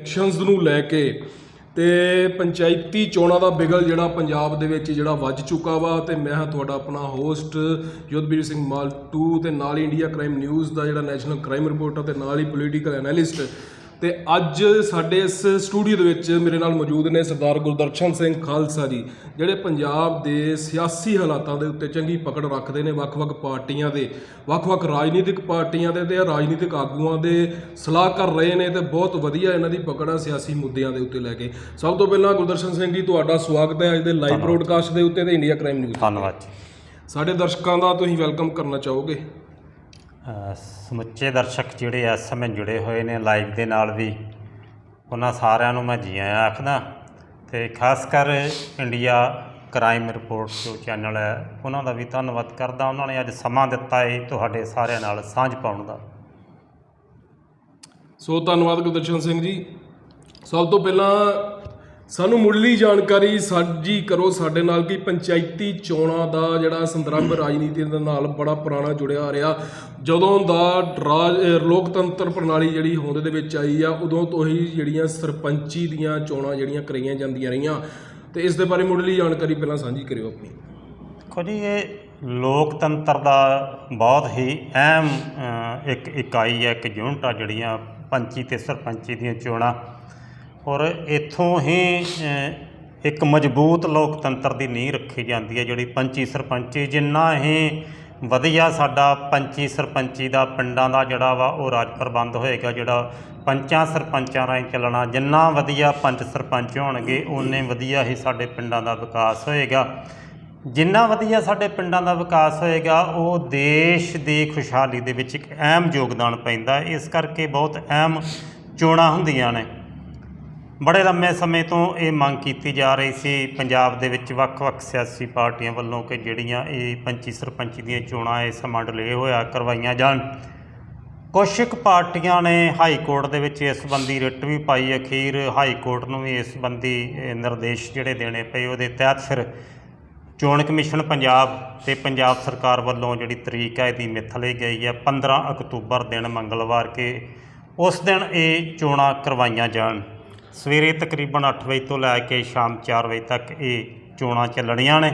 Elections ਨੂੰ ਲੈ ਕੇ ਤੇ ਪੰਚਾਇਤੀ ਚੋਣਾਂ ਦਾ ਬਿਗਲ ਜਿਹੜਾ ਪੰਜਾਬ ਦੇ ਵਿੱਚ ਜਿਹੜਾ ਵੱਜ ਚੁੱਕਾ ਵਾ ਤੇ ਮੈਂ ਹਾਂ ਤੁਹਾਡਾ ਆਪਣਾ ਹੋਸਟ ਯੁੱਧਵੀਰ ਸਿੰਘ ਮਾਲਟੂ 2 ਤੇ ਨਾਲ ਹੀ ਇੰਡੀਆ ਕ੍ਰਾਈਮ ਨਿਊਜ਼ ਦਾ ਜਿਹੜਾ ਨੈਸ਼ਨਲ ਕ੍ਰਾਈਮ ਰਿਪੋਰਟਰ ਤੇ ਨਾਲ ਹੀ ਪੋਲੀਟੀਕਲ ਐਨਾਲਿਸਟ ਤੇ ਅੱਜ ਸਾਡੇ ਇਸ ਸਟੂਡੀਓ ਦੇ ਵਿੱਚ ਮੇਰੇ ਨਾਲ ਮੌਜੂਦ ਨੇ ਸਰਦਾਰ ਗੁਰਦਰਸ਼ਨ ਸਿੰਘ ਖਾਲਸਾ ਜੀ ਜਿਹੜੇ ਪੰਜਾਬ ਦੇ ਸਿਆਸੀ ਹਾਲਾਤਾਂ ਦੇ ਉੱਤੇ ਚੰਗੀ ਪਕੜ ਰੱਖਦੇ ਨੇ ਵੱਖ-ਵੱਖ ਪਾਰਟੀਆਂ ਦੇ ਵੱਖ-ਵੱਖ ਰਾਜਨੀਤਿਕ ਪਾਰਟੀਆਂ ਦੇ ਤੇ ਰਾਜਨੀਤਿਕ ਆਗੂਆਂ ਦੇ ਸਲਾਹ ਕਰ ਰਹੇ ਨੇ ਤੇ ਬਹੁਤ ਵਧੀਆ ਇਹਨਾਂ ਦੀ ਪਕੜ ਆ ਸਿਆਸੀ ਮੁੱਦਿਆਂ ਦੇ ਉੱਤੇ ਲੈ ਕੇ। ਸਭ ਤੋਂ ਪਹਿਲਾਂ ਗੁਰਦਰਸ਼ਨ ਸਿੰਘ ਜੀ ਤੁਹਾਡਾ ਸਵਾਗਤ ਹੈ ਅੱਜ ਦੇ ਲਾਈਵ ਬ੍ਰੋਡਕਾਸਟ ਦੇ ਉੱਤੇ ਤੇ ਇੰਡੀਆ ਕ੍ਰਾਈਮ ਨਿਊਜ਼ ਧੰਨਵਾਦ ਜੀ। ਸਾਡੇ ਦਰਸ਼ਕਾਂ ਦਾ ਤੁਸੀਂ ਵੈਲਕਮ ਕਰਨਾ ਚਾਹੋਗੇ? ਸਮੁੱਚੇ ਦਰਸ਼ਕ ਜਿਹੜੇ ਇਸ ਸਮੇਂ ਜੁੜੇ ਹੋਏ ਨੇ ਲਾਈਵ ਦੇ ਨਾਲ ਵੀ, ਉਹਨਾਂ ਸਾਰਿਆਂ ਨੂੰ ਮੈਂ ਜੀ ਆਇਆਂ ਆਖਦਾ ਤੇ ਖਾਸ ਕਰ ਇੰਡੀਆ ਕ੍ਰਾਈਮ ਰਿਪੋਰਟ ਜੋ ਚੈਨਲ ਹੈ, ਉਹਨਾਂ ਦਾ ਵੀ ਧੰਨਵਾਦ ਕਰਦਾ। ਉਹਨਾਂ ਨੇ ਅੱਜ ਸਮਾਂ ਦਿੱਤਾ ਹੈ ਤੁਹਾਡੇ ਸਾਰਿਆਂ ਨਾਲ ਸਾਂਝ ਪਾਉਣ ਦਾ। ਸੋ ਧੰਨਵਾਦ ਗੁਰਦਰਸ਼ਨ ਸਿੰਘ ਜੀ। ਸਭ ਤੋਂ ਪਹਿਲਾਂ ਸਾਨੂੰ ਮੁੱਢਲੀ ਜਾਣਕਾਰੀ ਸਾਂਝੀ ਕਰੋ ਸਾਡੇ ਨਾਲ ਕਿ ਪੰਚਾਇਤੀ ਚੋਣਾਂ ਦਾ ਜਿਹੜਾ ਸੰਦਰਭ ਰਾਜਨੀਤੀ ਦੇ ਨਾਲ ਬੜਾ ਪੁਰਾਣਾ ਜੁੜਿਆ ਆ ਰਿਹਾ। ਜਦੋਂ ਦਾ ਰਾਜ ਲੋਕਤੰਤਰ ਪ੍ਰਣਾਲੀ ਜਿਹੜੀ ਹੋਂਦ ਦੇ ਵਿੱਚ ਆਈ ਆ ਉਦੋਂ ਤੋਂ ਹੀ ਜਿਹੜੀਆਂ ਸਰਪੰਚੀ ਦੀਆਂ ਚੋਣਾਂ ਜਿਹੜੀਆਂ ਕਰਾਈਆਂ ਜਾਂਦੀਆਂ ਰਹੀਆਂ। ਤੇ ਇਸ ਦੇ ਬਾਰੇ ਮੁੱਢਲੀ ਜਾਣਕਾਰੀ ਪਹਿਲਾਂ ਸਾਂਝੀ ਕਰਿਓ ਆਪਣੀ। ਦੇਖੋ ਜੀ ਇਹ ਲੋਕਤੰਤਰ ਦਾ ਬਹੁਤ ਹੀ ਅਹਿਮ ਇੱਕ ਇਕਾਈ ਹੈ ਇੱਕ ਯੂਨਿਟ ਆ ਜਿਹੜੀਆਂ ਪੰਚੀ ਤੇ ਸਰਪੰਚੀ ਦੀਆਂ ਚੋਣਾਂ ਔਰ ਇੱਥੋਂ ਹੀ ਇੱਕ ਮਜ਼ਬੂਤ ਲੋਕਤੰਤਰ ਦੀ ਨੀਂਹ ਰੱਖੀ ਜਾਂਦੀ ਹੈ, ਜਿਹੜੀ ਪੰਚੀ ਸਰਪੰਚੀ, ਜਿੰਨਾ ਹੀ ਵਧੀਆ ਸਾਡਾ ਪੰਚੀ ਸਰਪੰਚੀ ਦਾ ਪਿੰਡਾਂ ਦਾ ਜਿਹੜਾ ਵਾ ਉਹ ਰਾਜ ਪ੍ਰਬੰਧ ਹੋਏਗਾ, ਜਿਹੜਾ ਪੰਚਾਂ ਸਰਪੰਚਾਂ ਰਾਹੀਂ ਚੱਲਣਾ, ਜਿੰਨਾ ਵਧੀਆ ਪੰਚ ਸਰਪੰਚ ਹੋਣਗੇ, ਓਨੇ ਵਧੀਆ ਹੀ ਸਾਡੇ ਪਿੰਡਾਂ ਦਾ ਵਿਕਾਸ ਹੋਏਗਾ। ਜਿੰਨਾ ਵਧੀਆ ਸਾਡੇ ਪਿੰਡਾਂ ਦਾ ਵਿਕਾਸ ਹੋਏਗਾ, ਉਹ ਦੇਸ਼ ਦੀ ਖੁਸ਼ਹਾਲੀ ਦੇ ਵਿੱਚ ਇੱਕ ਅਹਿਮ ਯੋਗਦਾਨ ਪੈਂਦਾ ਇਸ ਕਰਕੇ ਬਹੁਤ ਅਹਿਮ ਚੋਣਾਂ ਹੁੰਦੀਆਂ ਨੇ। ਬੜੇ ਲੰਮੇ ਸਮੇਂ ਤੋਂ ਇਹ ਮੰਗ ਕੀਤੀ ਜਾ ਰਹੀ ਸੀ। ਪੰਜਾਬ ਦੇ ਵਿੱਚ ਵੱਖ-ਵੱਖ ਸਿਆਸੀ ਪਾਰਟੀਆਂ ਵੱਲੋਂ ਕਿ ਜਿਹੜੀਆਂ ਇਹ ਪੰਚੀ ਸਰਪੰਚੀ ਦੀਆਂ ਚੋਣਾਂ ਇਹ ਸਮਾਂ ਡਿਲੇ ਹੋਇਆ ਕਰਵਾਈਆਂ ਜਾਣ। ਕੁਛ ਕੁ ਪਾਰਟੀਆਂ ਨੇ ਹਾਈ ਕੋਰਟ ਦੇ ਵਿੱਚ ਇਸ ਸੰਬੰਧੀ ਰਿਟ ਵੀ ਪਾਈ। ਅਖੀਰ ਹਾਈ ਕੋਰਟ ਨੂੰ ਵੀ ਇਸ ਸੰਬੰਧੀ ਨਿਰਦੇਸ਼ ਜਿਹੜੇ ਦੇਣੇ ਪਏ ਉਹਦੇ ਤਹਿਤ ਫਿਰ ਚੋਣ ਕਮਿਸ਼ਨ ਪੰਜਾਬ ਤੇ ਪੰਜਾਬ ਸਰਕਾਰ ਵੱਲੋਂ ਜਿਹੜੀ ਤਰੀਕ ਹੈ ਇਹਦੀ ਮਿੱਥ ਲਈ ਗਈ ਹੈ 15 ਅਕਤੂਬਰ ਦਿਨ ਮੰਗਲਵਾਰ ਕੇ। ਉਸ ਦਿਨ ਇਹ ਚੋਣਾਂ ਕਰਵਾਈਆਂ ਜਾਣ। ਸਵੇਰੇ ਤਕਰੀਬਨ 8 ਵਜੇ ਤੋਂ ਲੈ ਕੇ ਸ਼ਾਮ 4 ਵਜੇ ਤੱਕ ਇਹ ਚੋਣਾਂ ਚੱਲਣੀਆਂ ਨੇ।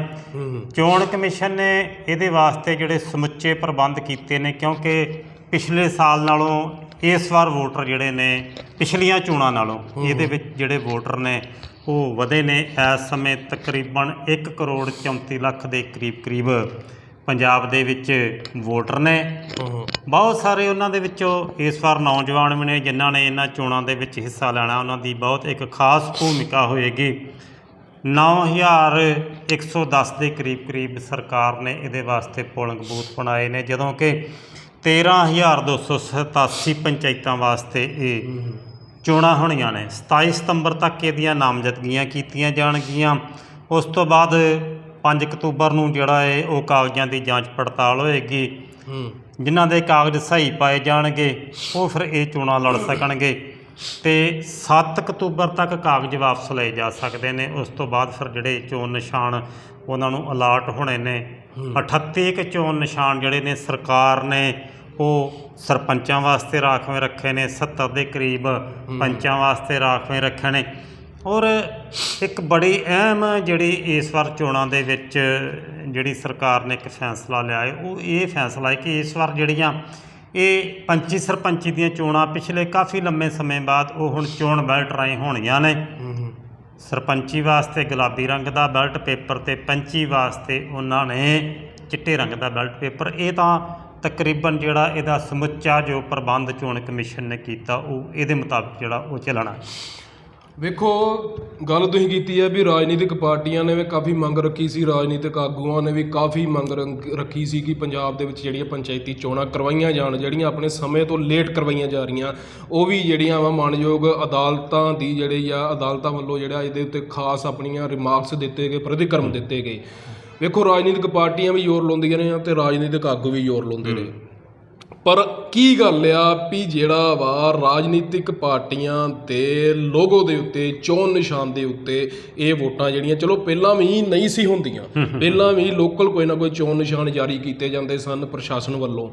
ਚੋਣ ਕਮਿਸ਼ਨ ਨੇ ਇਹਦੇ ਵਾਸਤੇ ਜਿਹੜੇ ਸਮੁੱਚੇ ਪ੍ਰਬੰਧ ਕੀਤੇ ਨੇ ਕਿਉਂਕਿ ਪਿਛਲੇ ਸਾਲ ਨਾਲੋਂ ਇਸ ਵਾਰ ਵੋਟਰ ਜਿਹੜੇ ਨੇ ਪਿਛਲੀਆਂ ਚੋਣਾਂ ਨਾਲੋਂ ਇਹਦੇ ਵਿੱਚ ਜਿਹੜੇ ਵੋਟਰ ਨੇ ਉਹ ਵਧੇ ਨੇ। ਇਸ ਸਮੇਂ ਤਕਰੀਬਨ 1 ਕਰੋੜ 34 ਲੱਖ ਦੇ ਕਰੀਬ ਕਰੀਬ ਪੰਜਾਬ ਦੇ ਵਿੱਚ ਵੋਟਰ ਨੇ। ਬਹੁਤ ਸਾਰੇ ਉਹਨਾਂ ਦੇ ਵਿੱਚੋਂ ਇਸ ਵਾਰ ਨੌਜਵਾਨ ਵੀ ਨੇ ਜਿਨ੍ਹਾਂ ਨੇ ਇਹਨਾਂ ਚੋਣਾਂ ਦੇ ਵਿੱਚ ਹਿੱਸਾ ਲੈਣਾ। ਉਹਨਾਂ ਦੀ ਬਹੁਤ ਇੱਕ ਖਾਸ ਭੂਮਿਕਾ ਹੋਏਗੀ। 9110 ਦੇ ਕਰੀਬ ਕਰੀਬ ਸਰਕਾਰ ਨੇ ਇਹਦੇ ਵਾਸਤੇ ਪੋਲਿੰਗ ਬੂਥ ਬਣਾਏ ਨੇ ਜਦੋਂ ਕਿ 13287 ਪੰਚਾਇਤਾਂ ਵਾਸਤੇ ਇਹ ਚੋਣਾਂ ਹੋਣੀਆਂ ਨੇ। 27 ਸਤੰਬਰ ਤੱਕ ਇਹਦੀਆਂ ਨਾਮਜ਼ਦਗੀਆਂ ਕੀਤੀਆਂ ਜਾਣਗੀਆਂ। ਉਸ ਤੋਂ ਬਾਅਦ 5 ਅਕਤੂਬਰ ਨੂੰ ਜਿਹੜਾ ਹੈ ਉਹ ਕਾਗਜ਼ਾਂ ਦੀ ਜਾਂਚ ਪੜਤਾਲ ਹੋਏਗੀ। ਹੂੰ। ਜਿਨ੍ਹਾਂ ਦੇ ਕਾਗਜ਼ ਸਹੀ ਪਾਏ ਜਾਣਗੇ ਉਹ ਫਿਰ ਇਹ ਚੋਣਾਂ ਲੜ ਸਕਣਗੇ। ਤੇ 7 ਅਕਤੂਬਰ ਤੱਕ ਕਾਗਜ਼ ਵਾਪਸ ਲਏ ਜਾ ਸਕਦੇ ਨੇ। ਉਸ ਤੋਂ ਬਾਅਦ ਫਿਰ ਜਿਹੜੇ ਚੋਣ ਨਿਸ਼ਾਨ ਉਹਨਾਂ ਨੂੰ ਅਲਾਟ ਹੋਣੇ ਨੇ। 38 ਕੁ ਚੋਣ ਨਿਸ਼ਾਨ ਜਿਹੜੇ ਨੇ ਸਰਕਾਰ ਨੇ ਉਹ ਸਰਪੰਚਾਂ ਵਾਸਤੇ ਰਾਖਵੇਂ ਰੱਖੇ ਨੇ। 70 ਦੇ ਕਰੀਬ ਪੰਚਾਂ ਵਾਸਤੇ ਰਾਖਵੇਂ ਰੱਖੇ ਨੇ। ਔਰ ਇੱਕ ਬੜੀ ਅਹਿਮ ਜਿਹੜੀ ਇਸ ਵਾਰ ਚੋਣਾਂ ਦੇ ਵਿੱਚ ਜਿਹੜੀ ਸਰਕਾਰ ਨੇ ਇੱਕ ਫੈਸਲਾ ਲਿਆ ਹੈ ਉਹ ਇਹ ਫੈਸਲਾ ਹੈ ਕਿ ਇਸ ਵਾਰ ਜਿਹੜੀਆਂ ਇਹ ਪੰਚੀ ਸਰਪੰਚੀ ਦੀਆਂ ਚੋਣਾਂ ਪਿਛਲੇ ਕਾਫੀ ਲੰਮੇ ਸਮੇਂ ਬਾਅਦ ਉਹ ਹੁਣ ਚੋਣ ਬੈਲਟ ਰਾਹੀਂ ਹੋਣੀਆਂ ਨੇ। ਸਰਪੰਚੀ ਵਾਸਤੇ ਗੁਲਾਬੀ ਰੰਗ ਦਾ ਬੈਲਟ ਪੇਪਰ ਤੇ ਪੰਚੀ ਵਾਸਤੇ ਉਹਨਾਂ ਨੇ ਚਿੱਟੇ ਰੰਗ ਦਾ ਬੈਲਟ ਪੇਪਰ। ਇਹ ਤਾਂ ਤਕਰੀਬਨ ਜਿਹੜਾ ਇਹਦਾ ਸਮੁੱਚਾ ਜੋ ਪ੍ਰਬੰਧ ਚੋਣ ਕਮਿਸ਼ਨ ਨੇ ਕੀਤਾ ਉਹ ਇਹਦੇ ਮੁਤਾਬਕ ਜਿਹੜਾ ਉਹ ਚੱਲਣਾ। ਵੇਖੋ ਗੱਲ ਤੁਸੀਂ ਕੀਤੀ ਹੈ ਵੀ ਰਾਜਨੀਤਿਕ ਪਾਰਟੀਆਂ ਨੇ ਵੀ ਕਾਫੀ ਮੰਗ ਰੱਖੀ ਸੀ ਰਾਜਨੀਤਿਕ ਆਗੂਆਂ ਨੇ ਵੀ ਕਾਫੀ ਮੰਗ ਰੰਗ- ਰੱਖੀ ਸੀ ਕਿ ਪੰਜਾਬ ਦੇ ਵਿੱਚ ਜਿਹੜੀਆਂ ਪੰਚਾਇਤੀ ਚੋਣਾਂ ਕਰਵਾਈਆਂ ਜਾਣ ਜਿਹੜੀਆਂ ਆਪਣੇ ਸਮੇਂ ਤੋਂ ਲੇਟ ਕਰਵਾਈਆਂ ਜਾ ਰਹੀਆਂ ਉਹ ਵੀ ਜਿਹੜੀਆਂ ਵਾ ਮਾਨਯੋਗ ਅਦਾਲਤਾਂ ਦੀ ਜਿਹੜੀ ਆ ਅਦਾਲਤਾਂ ਵੱਲੋਂ ਜਿਹੜਾ ਇਹਦੇ ਉੱਤੇ ਖਾਸ ਆਪਣੀਆਂ ਰਿਮਾਰਕਸ ਦਿੱਤੇ ਗਏ ਪ੍ਰਤੀਕਰਮ ਦਿੱਤੇ ਗਏ। ਵੇਖੋ ਰਾਜਨੀਤਿਕ ਪਾਰਟੀਆਂ ਵੀ ਜ਼ੋਰ ਲਾਉਂਦੀਆਂ ਨੇ ਤੇ ਰਾਜਨੀਤਿਕ ਆਗੂ ਵੀ ਜ਼ੋਰ ਲਾਉਂਦੇ ਨੇ ਪਰ ਕੀ ਗੱਲ ਆ ਵੀ ਜਿਹੜਾ ਵਾ ਰਾਜਨੀਤਿਕ ਪਾਰਟੀਆਂ ਦੇ ਲੋਗੋ ਦੇ ਉੱਤੇ ਚੋਣ ਨਿਸ਼ਾਨ ਦੇ ਉੱਤੇ ਇਹ ਵੋਟਾਂ ਜਿਹੜੀਆਂ ਚਲੋ ਪਹਿਲਾਂ ਵੀ ਨਹੀਂ ਸੀ ਹੁੰਦੀਆਂ। ਪਹਿਲਾਂ ਵੀ ਲੋਕਲ ਕੋਈ ਨਾ ਕੋਈ ਚੋਣ ਨਿਸ਼ਾਨ ਜਾਰੀ ਕੀਤੇ ਜਾਂਦੇ ਸਨ ਪ੍ਰਸ਼ਾਸਨ ਵੱਲੋਂ।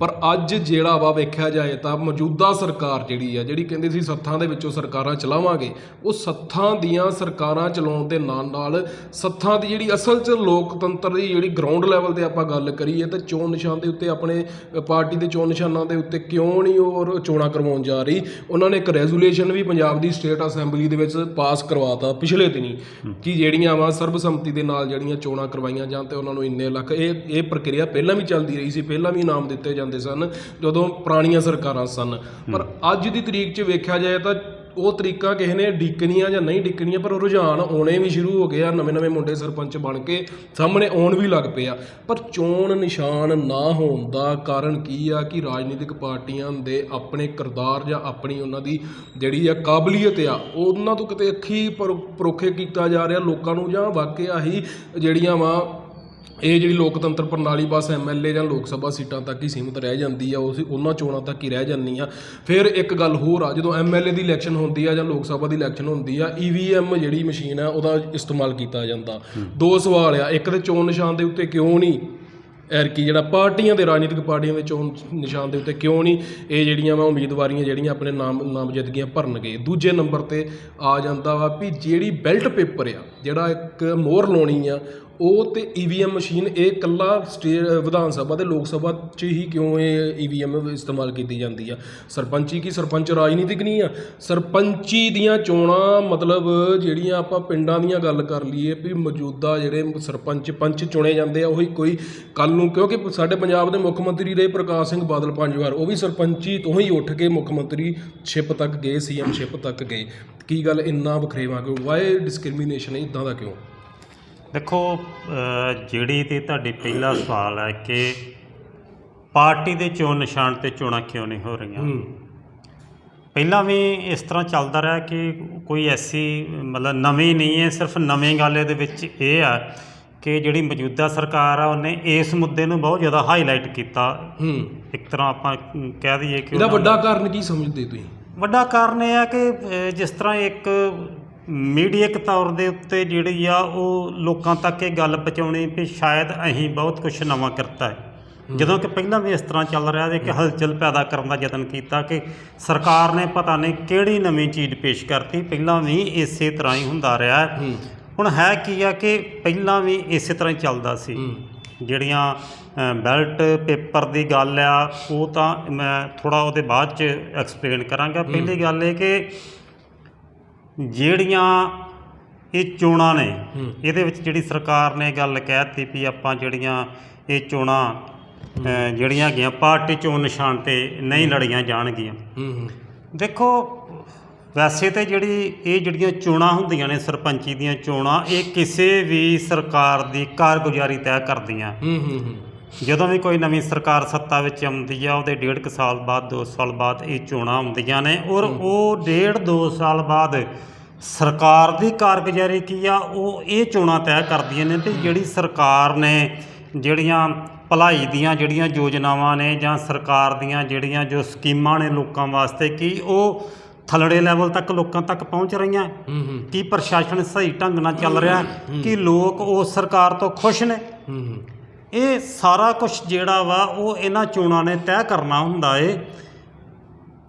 ਪਰ ਅੱਜ ਜਿਹੜਾ ਵਾ ਵੇਖਿਆ ਜਾਏ ਤਾਂ ਮੌਜੂਦਾ ਸਰਕਾਰ ਜਿਹੜੀ ਆ ਜਿਹੜੀ ਕਹਿੰਦੇ ਸੀ ਸੱਥਾਂ ਦੇ ਵਿੱਚੋਂ ਸਰਕਾਰਾਂ ਚਲਾਵਾਂਗੇ ਉਹ ਸੱਥਾਂ ਦੀਆਂ ਸਰਕਾਰਾਂ ਚਲਾਉਣ ਦੇ ਨਾਲ ਨਾਲ ਸੱਥਾਂ ਦੀ ਜਿਹੜੀ ਅਸਲ 'ਚ ਲੋਕਤੰਤਰ ਦੀ ਜਿਹੜੀ ਗਰਾਊਂਡ ਲੈਵਲ ਤੇ ਆਪਾਂ ਗੱਲ ਕਰੀਏ ਤਾਂ ਚੋਣ ਨਿਸ਼ਾਨ ਦੇ ਉੱਤੇ ਆਪਣੇ ਪਾਰਟੀ ਦੇ ਚੋਣ ਨਿਸ਼ਾਨਾਂ ਦੇ ਉੱਤੇ ਕਿਉਂ ਨਹੀਂ ਉਹ ਚੋਣਾਂ ਕਰਵਾਉਣ ਜਾ ਰਹੀ? ਉਹਨਾਂ ਨੇ ਇੱਕ ਰੈਜ਼ੋਲੂਸ਼ਨ ਵੀ ਪੰਜਾਬ ਦੀ ਸਟੇਟ ਅਸੈਂਬਲੀ ਦੇ ਵਿੱਚ ਪਾਸ ਕਰਵਾਤਾ ਪਿਛਲੇ ਦਿਨੀ ਕਿ ਜਿਹੜੀਆਂ ਵਾ ਸਰਬਸੰਮਤੀ ਦੇ ਨਾਲ ਜਿਹੜੀਆਂ ਚੋਣਾਂ ਕਰਵਾਈਆਂ ਜਾਣ ਤੇ ਉਹਨਾਂ ਨੂੰ ਇੰਨੇ ਲੱਖ ਇਹ ਇਹ ਪ੍ਰਕਿਰਿਆ ਪਹਿਲਾਂ ਵੀ ਚੱਲਦੀ ਰਹੀ ਸੀ, ਪਹਿਲਾਂ ਵੀ ਇਨਾਮ ਦਿੱਤੇ ਜਾਂਦੇ ਸਨ, ਜਦੋਂ ਪੁਰਾਣੀਆਂ ਸਰਕਾਰਾਂ ਸਨ। ਪਰ ਅੱਜ ਦੀ ਤਰੀਕ 'ਚ ਵੇਖਿਆ ਜਾਏ ਤਾਂ ਉਹ ਤਰੀਕਾ ਕਿਸੇ ਨੇ ਡਿੱਕਣੀਆਂ ਜਾਂ ਨਹੀਂ ਡਿੱਕਣੀਆਂ, ਪਰ ਰੁਝਾਨ ਆਉਣੇ ਵੀ ਸ਼ੁਰੂ ਹੋ ਗਏ ਆ ਨਵੇਂ ਨਵੇਂ ਮੁੰਡੇ ਸਰਪੰਚ ਬਣ ਕੇ ਸਾਹਮਣੇ ਆਉਣ ਵੀ ਲੱਗ ਪਏ ਆ। ਪਰ ਚੋਣ ਨਿਸ਼ਾਨ ਨਾ ਹੋਣ ਦਾ ਕਾਰਨ ਕੀ ਆ ਕਿ ਰਾਜਨੀਤਿਕ ਪਾਰਟੀਆਂ ਦੇ ਆਪਣੇ ਕਿਰਦਾਰ ਜਾਂ ਆਪਣੀ ਉਹਨਾਂ ਦੀ ਜਿਹੜੀ ਆ ਕਾਬਲੀਅਤ ਆ, ਉਹਨਾਂ ਤੋਂ ਕਿਤੇ ਅੱਖੀ ਪਰ- ਪਰੋਖੇ ਕੀਤਾ ਜਾ ਰਿਹਾ, ਲੋਕਾਂ ਨੂੰ ਜਾਂ ਵਾਕਿਆ ਹੀ ਜਿਹੜੀਆਂ ਵਾ ਇਹ ਜਿਹੜੀ ਲੋਕਤੰਤਰ ਪ੍ਰਣਾਲੀ ਬਸ ਐਮਐਲਏ ਜਾਂ ਲੋਕ ਸਭਾ ਸੀਟਾਂ ਤੱਕ ਹੀ ਸੀਮਿਤ ਰਹਿ ਜਾਂਦੀ ਆ ਉਸ ਉਹਨਾਂ ਚੋਣਾਂ ਤੱਕ ਹੀ ਰਹਿ ਜਾਂਦੀ ਆ। ਫਿਰ ਇੱਕ ਗੱਲ ਹੋਰ ਆ ਜਦੋਂ ਐਮਐਲਏ ਦੀ ਇਲੈਕਸ਼ਨ ਹੁੰਦੀ ਆ ਜਾਂ ਲੋਕ ਸਭਾ ਦੀ ਇਲੈਕਸ਼ਨ ਹੁੰਦੀ ਆ ਈਵੀਐਮ ਜਿਹੜੀ ਮਸ਼ੀਨ ਆ ਉਹਦਾ ਇਸਤੇਮਾਲ ਕੀਤਾ ਜਾਂਦਾ। ਦੋ ਸਵਾਲ ਆ ਇੱਕ ਤੇ ਚੋਣ ਨਿਸ਼ਾਨ ਦੇ ਉੱਤੇ ਕਿਉਂ ਨਹੀਂ? ਐਰਕੀ ਜਿਹੜਾ ਪਾਰਟੀਆਂ ਦੇ ਰਾਜਨੀਤਿਕ ਪਾਰਟੀਆਂ ਦੇ ਚੋਣ ਨਿਸ਼ਾਨ ਦੇ ਉੱਤੇ ਕਿਉਂ ਨਹੀਂ? ਇਹ ਜਿਹੜੀਆਂ ਵਾ ਉਮੀਦਵਾਰੀਆਂ ਜਿਹੜੀਆਂ ਆਪਣੇ ਨਾਮ ਨਾਮਜ਼ਦਗੀਆਂ ਭਰਨਗੇ। ਦੂਜੇ ਨੰਬਰ ਤੇ ਆ ਜਾਂਦਾ ਵਾ ਵੀ ਜਿਹੜੀ ਬੈਲਟ ਪੇਪਰ ਆ ਜਿਹੜਾ ਇੱਕ ਮੋਹਰ ਲਾਉਣੀ ਆ ਉਹ ਤੇ ਈਵੀਐਮ ਮਸ਼ੀਨ, ਇਹ ਇਕੱਲਾ ਸਟੇ, ਵਿਧਾਨ ਸਭਾ ਅਤੇ ਲੋਕ ਸਭਾ 'ਚ ਹੀ ਕਿਉਂ ਇਹ ਈਵੀਐਮ ਇਸਤੇਮਾਲ ਕੀਤੀ ਜਾਂਦੀ ਆ? ਸਰਪੰਚੀ ਕੀ ਸਰਪੰਚ ਰਾਜਨੀਤਿਕ ਨਹੀਂ ਆ? ਸਰਪੰਚੀ ਦੀਆਂ ਚੋਣਾਂ ਮਤਲਬ ਜਿਹੜੀਆਂ ਆਪਾਂ ਪਿੰਡਾਂ ਦੀਆਂ ਗੱਲ ਕਰ ਲਈਏ ਵੀ ਮੌਜੂਦਾ ਜਿਹੜੇ ਸਰਪੰਚ ਪੰਚ ਚੁਣੇ ਜਾਂਦੇ ਆ, ਉਹੀ ਕੋਈ ਕੱਲ ਨੂੰ ਕਿਉਂਕਿ ਸਾਡੇ ਪੰਜਾਬ ਦੇ ਮੁੱਖ ਮੰਤਰੀ ਰਹੇ ਪ੍ਰਕਾਸ਼ ਸਿੰਘ ਬਾਦਲ ਪੰਜ ਵਾਰ, ਉਹ ਵੀ ਸਰਪੰਚੀ ਤੋਂ ਹੀ ਉੱਠ ਕੇ ਮੁੱਖ ਮੰਤਰੀ ਸ਼ਿਪ ਤੱਕ ਗਏ ਸੀਐਮ ਸ਼ਿਪ ਤੱਕ ਗਏ। ਕੀ ਗੱਲ ਇੰਨਾ ਵਖਰੇਵਾ ਕਿਉਂ? ਵਾਏ ਡਿਸਕ੍ਰਿਮੀਨੇਸ਼ਨ ਇਦਾਂ ਦਾ ਕਿਉਂ? ਦੇਖੋ ਜਿਹੜੀ ਤੇ ਤੁਹਾਡੀ ਪਹਿਲਾ ਸਵਾਲ ਹੈ ਕਿ ਪਾਰਟੀ ਦੇ ਚੋਣ ਨਿਸ਼ਾਨ ਤੇ ਚੋਣਾਂ ਕਿਉਂ ਨਹੀਂ ਹੋ ਰਹੀਆਂ? ਪਹਿਲਾਂ ਵੀ ਇਸ ਤਰ੍ਹਾਂ ਚੱਲਦਾ ਰਿਹਾ ਕਿ ਕੋਈ ਐਸੀ ਮਤਲਬ ਨਵੀਂ ਨਹੀਂ ਹੈ ਸਿਰਫ ਨਵੀਂ ਗੱਲ ਇਹਦੇ ਵਿੱਚ ਇਹ ਆ ਕਿ ਜਿਹੜੀ ਮੌਜੂਦਾ ਸਰਕਾਰ ਆ ਉਹਨੇ ਇਸ ਮੁੱਦੇ ਨੂੰ ਬਹੁਤ ਜ਼ਿਆਦਾ ਹਾਈਲਾਈਟ ਕੀਤਾ। ਹੂੰ। ਇੱਕ ਤਰ੍ਹਾਂ ਆਪਾਂ ਕਹਿ ਦਈਏ ਕਿ ਇਹਦਾ ਵੱਡਾ ਕਾਰਨ ਕੀ ਸਮਝਦੇ ਤੁਸੀਂ? ਵੱਡਾ ਕਾਰਨ ਇਹ ਆ ਕਿ ਜਿਸ ਤਰ੍ਹਾਂ ਇੱਕ ਮੀਡੀਅਕ ਤੌਰ ਦੇ ਉੱਤੇ ਜਿਹੜੀ ਆ ਉਹ ਲੋਕਾਂ ਤੱਕ ਇਹ ਗੱਲ ਪਹੁੰਚਾਉਣੀ ਵੀ ਸ਼ਾਇਦ ਅਸੀਂ ਬਹੁਤ ਕੁਝ ਨਵਾਂ ਕਰਤਾ ਹੈ। ਜਦੋਂ ਕਿ ਪਹਿਲਾਂ ਵੀ ਇਸ ਤਰ੍ਹਾਂ ਚੱਲ ਰਿਹਾ ਸੀ ਕਿ ਹਲਚਲ ਪੈਦਾ ਕਰਨ ਦਾ ਯਤਨ ਕੀਤਾ ਕਿ ਸਰਕਾਰ ਨੇ ਪਤਾ ਨਹੀਂ ਕਿਹੜੀ ਨਵੀਂ ਚੀਜ਼ ਪੇਸ਼ ਕਰਤੀ ਪਹਿਲਾਂ ਵੀ ਇਸੇ ਤਰ੍ਹਾਂ ਹੀ ਹੁੰਦਾ ਰਿਹਾ ਹੁਣ ਹੈ ਕੀ ਆ ਕਿ ਪਹਿਲਾਂ ਵੀ ਇਸੇ ਤਰ੍ਹਾਂ ਹੀ ਚੱਲਦਾ ਸੀ। ਜਿਹੜੀਆਂ ਬੈਲਟ ਪੇਪਰ ਦੀ ਗੱਲ ਆ ਉਹ ਤਾਂ ਮੈਂ ਥੋੜਾ ਉਹਦੇ ਬਾਅਦ ਚ ਐਕਸਪਲੇਨ ਕਰਾਂਗਾ। ਪਹਿਲੀ ਗੱਲ ਇਹ ਕਿ ਜਿਹੜੀਆਂ ਇਹ ਚੋਣਾਂ ਨੇ। ਇਹਦੇ ਵਿੱਚ ਜਿਹੜੀ ਸਰਕਾਰ ਨੇ ਗੱਲ ਕਹਿਤੀ ਵੀ ਆਪਾਂ ਜਿਹੜੀਆਂ ਇਹ ਚੋਣਾਂ ਜਿਹੜੀਆਂ ਹੈਗੀਆਂ ਪਾਰਟੀ ਚੋਣ ਨਿਸ਼ਾਨ ਤੇ ਨਹੀਂ ਲੜੀਆਂ ਜਾਣਗੀਆਂ। ਦੇਖੋ ਵੈਸੇ ਤੇ ਜਿਹੜੀ ਇਹ ਜਿਹੜੀਆਂ ਚੋਣਾਂ ਹੁੰਦੀਆਂ ਨੇ ਸਰਪੰਚੀ ਦੀਆਂ ਚੋਣਾਂ ਇਹ ਕਿਸੇ ਵੀ ਸਰਕਾਰ ਦੀ ਕਾਰਗੁਜ਼ਾਰੀ ਤੈਅ ਕਰਦੀਆਂ। ਹੂੰ ਹੂੰ ਹੂੰ। ਜਦੋਂ ਵੀ ਕੋਈ ਨਵੀਂ ਸਰਕਾਰ ਸੱਤਾ ਵਿੱਚ ਆਉਂਦੀ ਆ ਉਹਦੇ ਡੇਢ ਕੁ ਸਾਲ ਬਾਅਦ 2 ਸਾਲ ਬਾਅਦ ਇਹ ਚੋਣਾਂ ਹੁੰਦੀਆਂ ਨੇ ਔਰ ਉਹ ਡੇਢ 2 ਸਾਲ ਬਾਅਦ ਸਰਕਾਰ ਦੀ ਕਾਰਗੁਜ਼ਾਰੀ ਕੀ ਆ ਉਹ ਇਹ ਚੋਣਾਂ ਤੈਅ ਕਰਦੀਆਂ ਨੇ ਤੇ ਜਿਹੜੀ ਸਰਕਾਰ ਨੇ ਜਿਹੜੀਆਂ ਭਲਾਈ ਦੀਆਂ ਜਿਹੜੀਆਂ ਯੋਜਨਾਵਾਂ ਨੇ ਜਾਂ ਸਰਕਾਰ ਦੀਆਂ ਜਿਹੜੀਆਂ ਜੋ ਸਕੀਮਾਂ ਨੇ ਲੋਕਾਂ ਵਾਸਤੇ ਕੀ ਉਹ ਥਲੜੇ ਲੈਵਲ ਤੱਕ ਲੋਕਾਂ ਤੱਕ ਪਹੁੰਚ ਰਹੀਆਂ? ਕੀ ਪ੍ਰਸ਼ਾਸਨ ਸਹੀ ਢੰਗ ਨਾਲ ਚੱਲ ਰਿਹਾ? ਕਿ ਲੋਕ ਉਸ ਸਰਕਾਰ ਤੋਂ ਖੁਸ਼ ਨੇ? ਇਹ ਸਾਰਾ ਕੁਝ ਜਿਹੜਾ ਵਾ ਉਹ ਇਹਨਾਂ ਚੋਣਾਂ ਨੇ ਤੈਅ ਕਰਨਾ ਹੁੰਦਾ ਏ।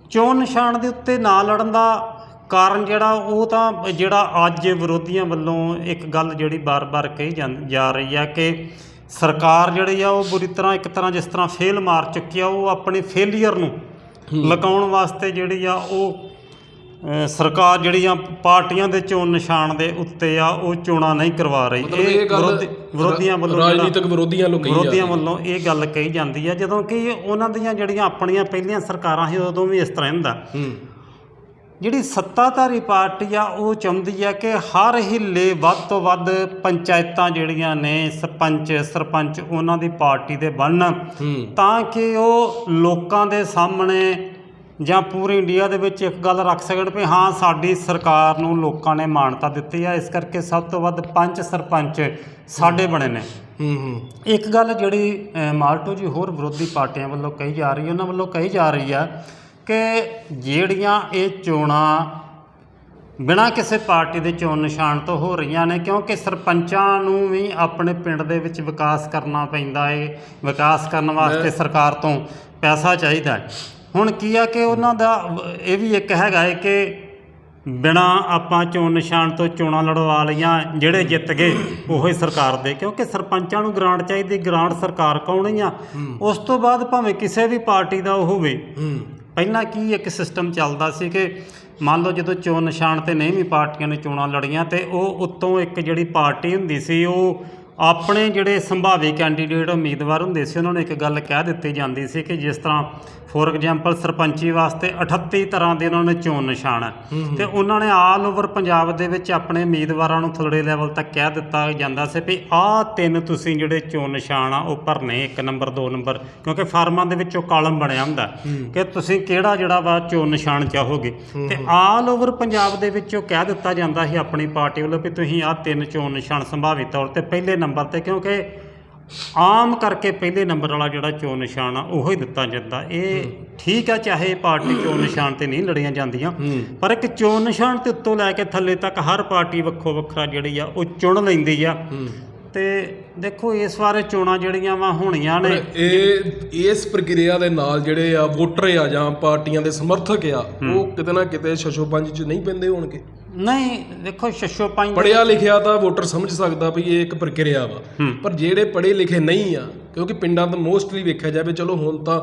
ਚੋਣ ਨਿਸ਼ਾਨ ਦੇ ਉੱਤੇ ਨਾ ਲੜਨ ਦਾ ਕਾਰਨ ਜਿਹੜਾ ਉਹ ਤਾਂ ਜਿਹੜਾ ਅੱਜ ਵਿਰੋਧੀਆਂ ਵੱਲੋਂ ਇੱਕ ਗੱਲ ਜਿਹੜੀ ਬਾਰ-ਬਾਰ ਕਹੀ ਜਾਂ- ਰਹੀ ਆ ਕਿ ਸਰਕਾਰ ਜਿਹੜੀ ਆ ਉਹ ਬੁਰੀ ਤਰ੍ਹਾਂ ਇੱਕ ਤਰ੍ਹਾਂ ਜਿਸ ਤਰ੍ਹਾਂ ਫੇਲ ਮਾਰ ਚੁੱਕੀ ਆ ਉਹ ਆਪਣੀ ਫੇਲੀਅਰ ਨੂੰ ਲਗਾਉਣ ਵਾਸਤੇ ਜਿਹੜੀ ਆ ਉਹ ਸਰਕਾਰ ਜਿਹੜੀਆਂ ਪਾਰਟੀਆਂ ਦੇ ਚੋਣ ਨਿਸ਼ਾਨ ਦੇ ਉੱਤੇ ਆ ਉਹ ਚੋਣਾਂ ਨਹੀਂ ਕਰਵਾ ਰਹੀ। ਇਹ ਵਿਰੋਧੀਆਂ ਵੱਲੋਂ ਰਾਜਨੀਤਿਕ ਵਿਰੋਧੀਆਂ ਲੋਕ ਕਹੀ ਵਿਰੋਧੀਆਂ ਵੱਲੋਂ ਇਹ ਗੱਲ ਕਹੀ ਜਾਂਦੀ ਹੈ ਜਦੋਂ ਕਿ ਉਹਨਾਂ ਦੀਆਂ ਜਿਹੜੀਆਂ ਆਪਣੀਆਂ ਪਹਿਲੀਆਂ ਸਰਕਾਰਾਂ ਸੀ ਉਦੋਂ ਵੀ ਇਸ ਤਰ੍ਹਾਂ ਹੁੰਦਾ। ਜਿਹੜੀ ਸੱਤਾਧਾਰੀ ਪਾਰਟੀ ਆ ਉਹ ਚਾਹੁੰਦੀ ਆ ਕਿ ਹਰ ਹਿੱਲੇ ਵੱਧ ਤੋਂ ਵੱਧ ਪੰਚਾਇਤਾਂ ਜਿਹੜੀਆਂ ਨੇ ਸਰਪੰਚ ਸਰਪੰਚ ਉਹਨਾਂ ਦੀ ਪਾਰਟੀ ਦੇ ਬਣਨ। ਤਾਂ ਕਿ ਉਹ ਲੋਕਾਂ ਦੇ ਸਾਹਮਣੇ ਜਾਂ ਪੂਰੇ ਇੰਡੀਆ ਦੇ ਵਿੱਚ ਇੱਕ ਗੱਲ ਰੱਖ ਸਕਣ ਵੀ ਹਾਂ ਸਾਡੀ ਸਰਕਾਰ ਨੂੰ ਲੋਕਾਂ ਨੇ ਮਾਨਤਾ ਦਿੱਤੀ ਆ। ਇਸ ਕਰਕੇ ਸਭ ਤੋਂ ਵੱਧ ਪੰਚ ਸਰਪੰਚ ਸਾਡੇ ਬਣੇ ਨੇ। ਹੂੰ ਹੂੰ। ਇੱਕ ਗੱਲ ਜਿਹੜੀ ਮਾਲਟੋ ਜੀ ਹੋਰ ਵਿਰੋਧੀ ਪਾਰਟੀਆਂ ਵੱਲੋਂ ਕਹੀ ਜਾ ਰਹੀ ਉਹਨਾਂ ਵੱਲੋਂ ਕਹੀ ਜਾ ਰਹੀ ਆ ਕਿ ਜਿਹੜੀਆਂ ਇਹ ਚੋਣਾਂ ਬਿਨਾਂ ਕਿਸੇ ਪਾਰਟੀ ਦੇ ਚੋਣ ਨਿਸ਼ਾਨ ਤੋਂ ਹੋ ਰਹੀਆਂ ਨੇ ਕਿਉਂਕਿ ਸਰਪੰਚਾਂ ਨੂੰ ਵੀ ਆਪਣੇ ਪਿੰਡ ਦੇ ਵਿੱਚ ਵਿਕਾਸ ਕਰਨਾ ਪੈਂਦਾ ਏ। ਵਿਕਾਸ ਕਰਨ ਵਾਸਤੇ ਸਰਕਾਰ ਤੋਂ ਪੈਸਾ ਚਾਹੀਦਾ ਹੈ ਹੁਣ ਕੀ ਆ ਕਿ ਉਹਨਾਂ ਦਾ ਇਹ ਵੀ ਇੱਕ ਹੈਗਾ ਏ ਕਿ ਬਿਨਾਂ ਆਪਾਂ ਚੋਣ ਨਿਸ਼ਾਨ ਤੋਂ ਚੋਣਾਂ ਲੜਵਾ ਲਈਆਂ ਜਿਹੜੇ ਜਿੱਤ ਗਏ ਉਹੋ ਹੀ ਸਰਕਾਰ ਦੇ। ਕਿਉਂਕਿ ਸਰਪੰਚਾਂ ਨੂੰ ਗ੍ਰਾਂਟ ਚਾਹੀਦੀ ਗ੍ਰਾਂਟ ਸਰਕਾਰ ਕਾਉਣੀ ਆ? ਉਸ ਤੋਂ ਬਾਅਦ ਭਾਵੇਂ ਕਿਸੇ ਵੀ ਪਾਰਟੀ ਦਾ ਉਹ ਹੋਵੇ। ਹੂੰ। ਪਹਿਲਾਂ ਕੀ ਇੱਕ ਸਿਸਟਮ ਚੱਲਦਾ ਸੀ ਕਿ ਮੰਨ ਲਓ ਜਦੋਂ ਚੋਣ ਨਿਸ਼ਾਨ ਤੇ ਨਹੀਂ ਵੀ ਪਾਰਟੀਆਂ ਨੇ ਚੋਣਾਂ ਲੜੀਆਂ ਤੇ ਉਹ ਉੱਤੋਂ ਇੱਕ ਜਿਹੜੀ ਪਾਰਟੀ ਹੁੰਦੀ ਸੀ ਉਹ ਆਪਣੇ ਜਿਹੜੇ ਸੰਭਾਵੀ ਕੈਂਡੀਡੇਟ ਉਮੀਦਵਾਰ ਹੁੰਦੇ ਸੀ ਉਹਨਾਂ ਨੂੰ ਇੱਕ ਗੱਲ ਕਹਿ ਦਿੱਤੀ ਜਾਂਦੀ ਸੀ ਕਿ ਜਿਸ ਤਰ੍ਹਾਂ ਫੋਰ ਐਗਜ਼ਾਮਪਲ ਸਰਪੰਚੀ ਵਾਸਤੇ 38 ਤਰ੍ਹਾਂ ਦੇ ਉਹਨਾਂ ਨੇ ਚੋਣ ਨਿਸ਼ਾਨ। ਹੈ ਤੇ ਉਹਨਾਂ ਨੇ ਆਲ ਓਵਰ ਪੰਜਾਬ ਦੇ ਵਿੱਚ ਆਪਣੇ ਉਮੀਦਵਾਰਾਂ ਨੂੰ ਥੋੜੇ ਲੈਵਲ ਤੱਕ ਕਹਿ ਦਿੱਤਾ ਜਾਂਦਾ ਸੀ ਵੀ ਆਹ ਤਿੰਨ ਤੁਸੀਂ ਜਿਹੜੇ ਚੋਣ ਨਿਸ਼ਾਨ ਆ ਉਹ ਭਰਨੇ ਇੱਕ ਨੰਬਰ ਦੋ ਨੰਬਰ ਕਿਉਂਕਿ ਫਾਰਮਾਂ ਦੇ ਵਿੱਚ ਉਹ ਕਾਲਮ ਬਣਿਆ ਹੁੰਦਾ। ਕਿ ਤੁਸੀਂ ਕਿਹੜਾ ਜਿਹੜਾ ਵਾ ਚੋਣ ਨਿਸ਼ਾਨ ਚਾਹੋਗੇ। ਤੇ ਆਲ ਓਵਰ ਪੰਜਾਬ ਦੇ ਵਿੱਚ ਉਹ ਕਹਿ ਦਿੱਤਾ ਜਾਂਦਾ ਸੀ ਆਪਣੀ ਪਾਰਟੀ ਵੱਲੋਂ ਵੀ ਤੁਸੀਂ ਆਹ ਤਿੰਨ ਚੋਣ ਨਿਸ਼ਾਨ ਸੰਭਾਵੀ ਤੌਰ ਤੇ ਪਹਿਲੇ ਨੰਬਰ ਤੇ ਕਿਉਂਕਿ ਆਮ ਕਰਕੇ ਪਹਿਲੇ ਨੰਬਰ ਵਾਲਾ ਜਿਹੜਾ ਚੋਣ ਨਿਸ਼ਾਨ ਆ ਉਹੋ ਹੀ ਦਿੱਤਾ ਜਾਂਦਾ। ਇਹ ਠੀਕ ਆ ਚਾਹੇ ਪਾਰਟੀ ਚੋਣ ਨਿਸ਼ਾਨ ਤੇ ਨਹੀਂ ਲੜੀਆਂ ਜਾਂਦੀਆਂ ਪਰ ਇੱਕ ਚੋਣ ਨਿਸ਼ਾਨ ਤੇ ਉੱਤੋਂ ਲੈ ਕੇ ਥੱਲੇ ਤੱਕ ਹਰ ਪਾਰਟੀ ਵੱਖੋ ਵੱਖਰਾ ਜਿਹੜੀ ਆ ਉਹ ਚੁਣ ਲੈਂਦੀ ਆ। ਤੇ ਦੇਖੋ ਇਸ ਵਾਰੇ ਚੋਣਾਂ ਜਿਹੜੀਆਂ ਵਾ ਹੋਣੀਆਂ ਨੇ। ਇਹ ਇਸ ਪ੍ਰਕਿਰਿਆ ਦੇ ਨਾਲ ਜਿਹੜੇ ਆ ਵੋਟਰ ਆ ਜਾਂ ਪਾਰਟੀਆਂ ਦੇ ਸਮਰਥਕ ਆ ਉਹ ਕਿਤੇ ਨਾ ਕਿਤੇ ਛਛੋਪੰਜ ਚ ਨਹੀਂ ਪੈਂਦੇ ਹੋਣਗੇ। ਨਹੀਂ ਦੇਖੋ ਛੱਛੋ ਪੰਜ ਪੜਿਆ ਲਿਖਿਆ ਤਾਂ ਵੋਟਰ ਸਮਝ ਸਕਦਾ ਵੀ ਇਹ ਇੱਕ ਪ੍ਰਕਿਰਿਆ ਵਾ। ਪਰ ਜਿਹੜੇ ਪੜੇ ਲਿਖੇ ਨਹੀਂ ਆ ਕਿਉਂਕਿ ਪਿੰਡਾਂ ਤੋਂ ਮੋਸਟਲੀ ਵੇਖਿਆ ਜਾਵੇ, ਚਲੋ ਹੁਣ ਤਾਂ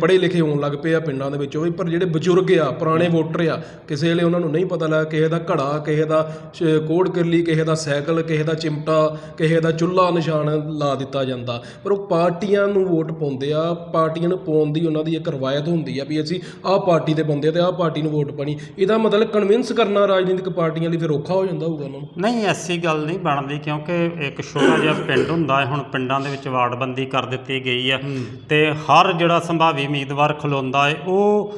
ਪੜ੍ਹੇ ਲਿਖੇ ਹੋਣ ਲੱਗ ਪਏ ਆ ਪਿੰਡਾਂ ਦੇ ਵਿੱਚ ਉਹ ਵੀ, ਪਰ ਜਿਹੜੇ ਬਜ਼ੁਰਗ ਆ, ਪੁਰਾਣੇ ਵੋਟਰ ਆ, ਕਿਸੇ ਵੇਲੇ ਉਹਨਾਂ ਨੂੰ ਨਹੀਂ ਪਤਾ ਲੱਗਾ ਕਿਸੇ ਦਾ ਘੜਾ, ਕਿਸੇ ਦਾ ਸ਼- ਕੋੜ ਕਿਰਲੀ, ਕਿਸੇ ਦਾ ਸਾਈਕਲ, ਕਿਸੇ ਦਾ ਚਿਮਟਾ, ਕਿਸੇ ਦਾ ਚੁੱਲ੍ਹਾ ਨਿਸ਼ਾਨ ਲਾ ਦਿੱਤਾ ਜਾਂਦਾ। ਪਰ ਉਹ ਪਾਰਟੀਆਂ ਨੂੰ ਵੋਟ ਪਾਉਂਦੇ ਆ, ਪਾਰਟੀਆਂ ਨੂੰ ਪਾਉਣ ਦੀ ਉਹਨਾਂ ਦੀ ਇੱਕ ਰਵਾਇਤ ਹੁੰਦੀ ਆ ਵੀ ਅਸੀਂ ਆਹ ਪਾਰਟੀ ਦੇ ਬੰਦੇ ਆ ਤੇ ਆਹ ਪਾਰਟੀ ਨੂੰ ਵੋਟ ਪਾਣੀ ਇਹਦਾ ਮਤਲਬ ਕਨਵਿੰਸ ਕਰਨਾ ਰਾਜਨੀਤਿਕ ਪਾਰਟੀਆਂ ਲਈ ਫਿਰ ਔਖਾ ਹੋ ਜਾਂਦਾ ਹੋਊਗਾ ਉਹਨਾਂ ਨੂੰ। ਨਹੀਂ, ਐਸੀ ਗੱਲ ਨਹੀਂ ਬਣਦੀ ਕਿਉਂਕਿ ਇੱਕ ਛੋਟਾ ਜਿਹਾ ਪਿੰਡ ਹੁੰਦਾ ਹੈ, ਹੁਣ ਪਿੰਡਾਂ ਦੇ ਵਿੱਚ ਵਾਰਡ ਵਾਰਡਬੰਦੀ ਕਰ ਦਿੱਤੀ ਗਈ ਆ ਤੇ ਹਰ ਜਿਹੜਾ ਸੰਭਾਵੀ ਉਮੀਦਵਾਰ ਖਲੋਂਦਾ ਹੈ ਉਹ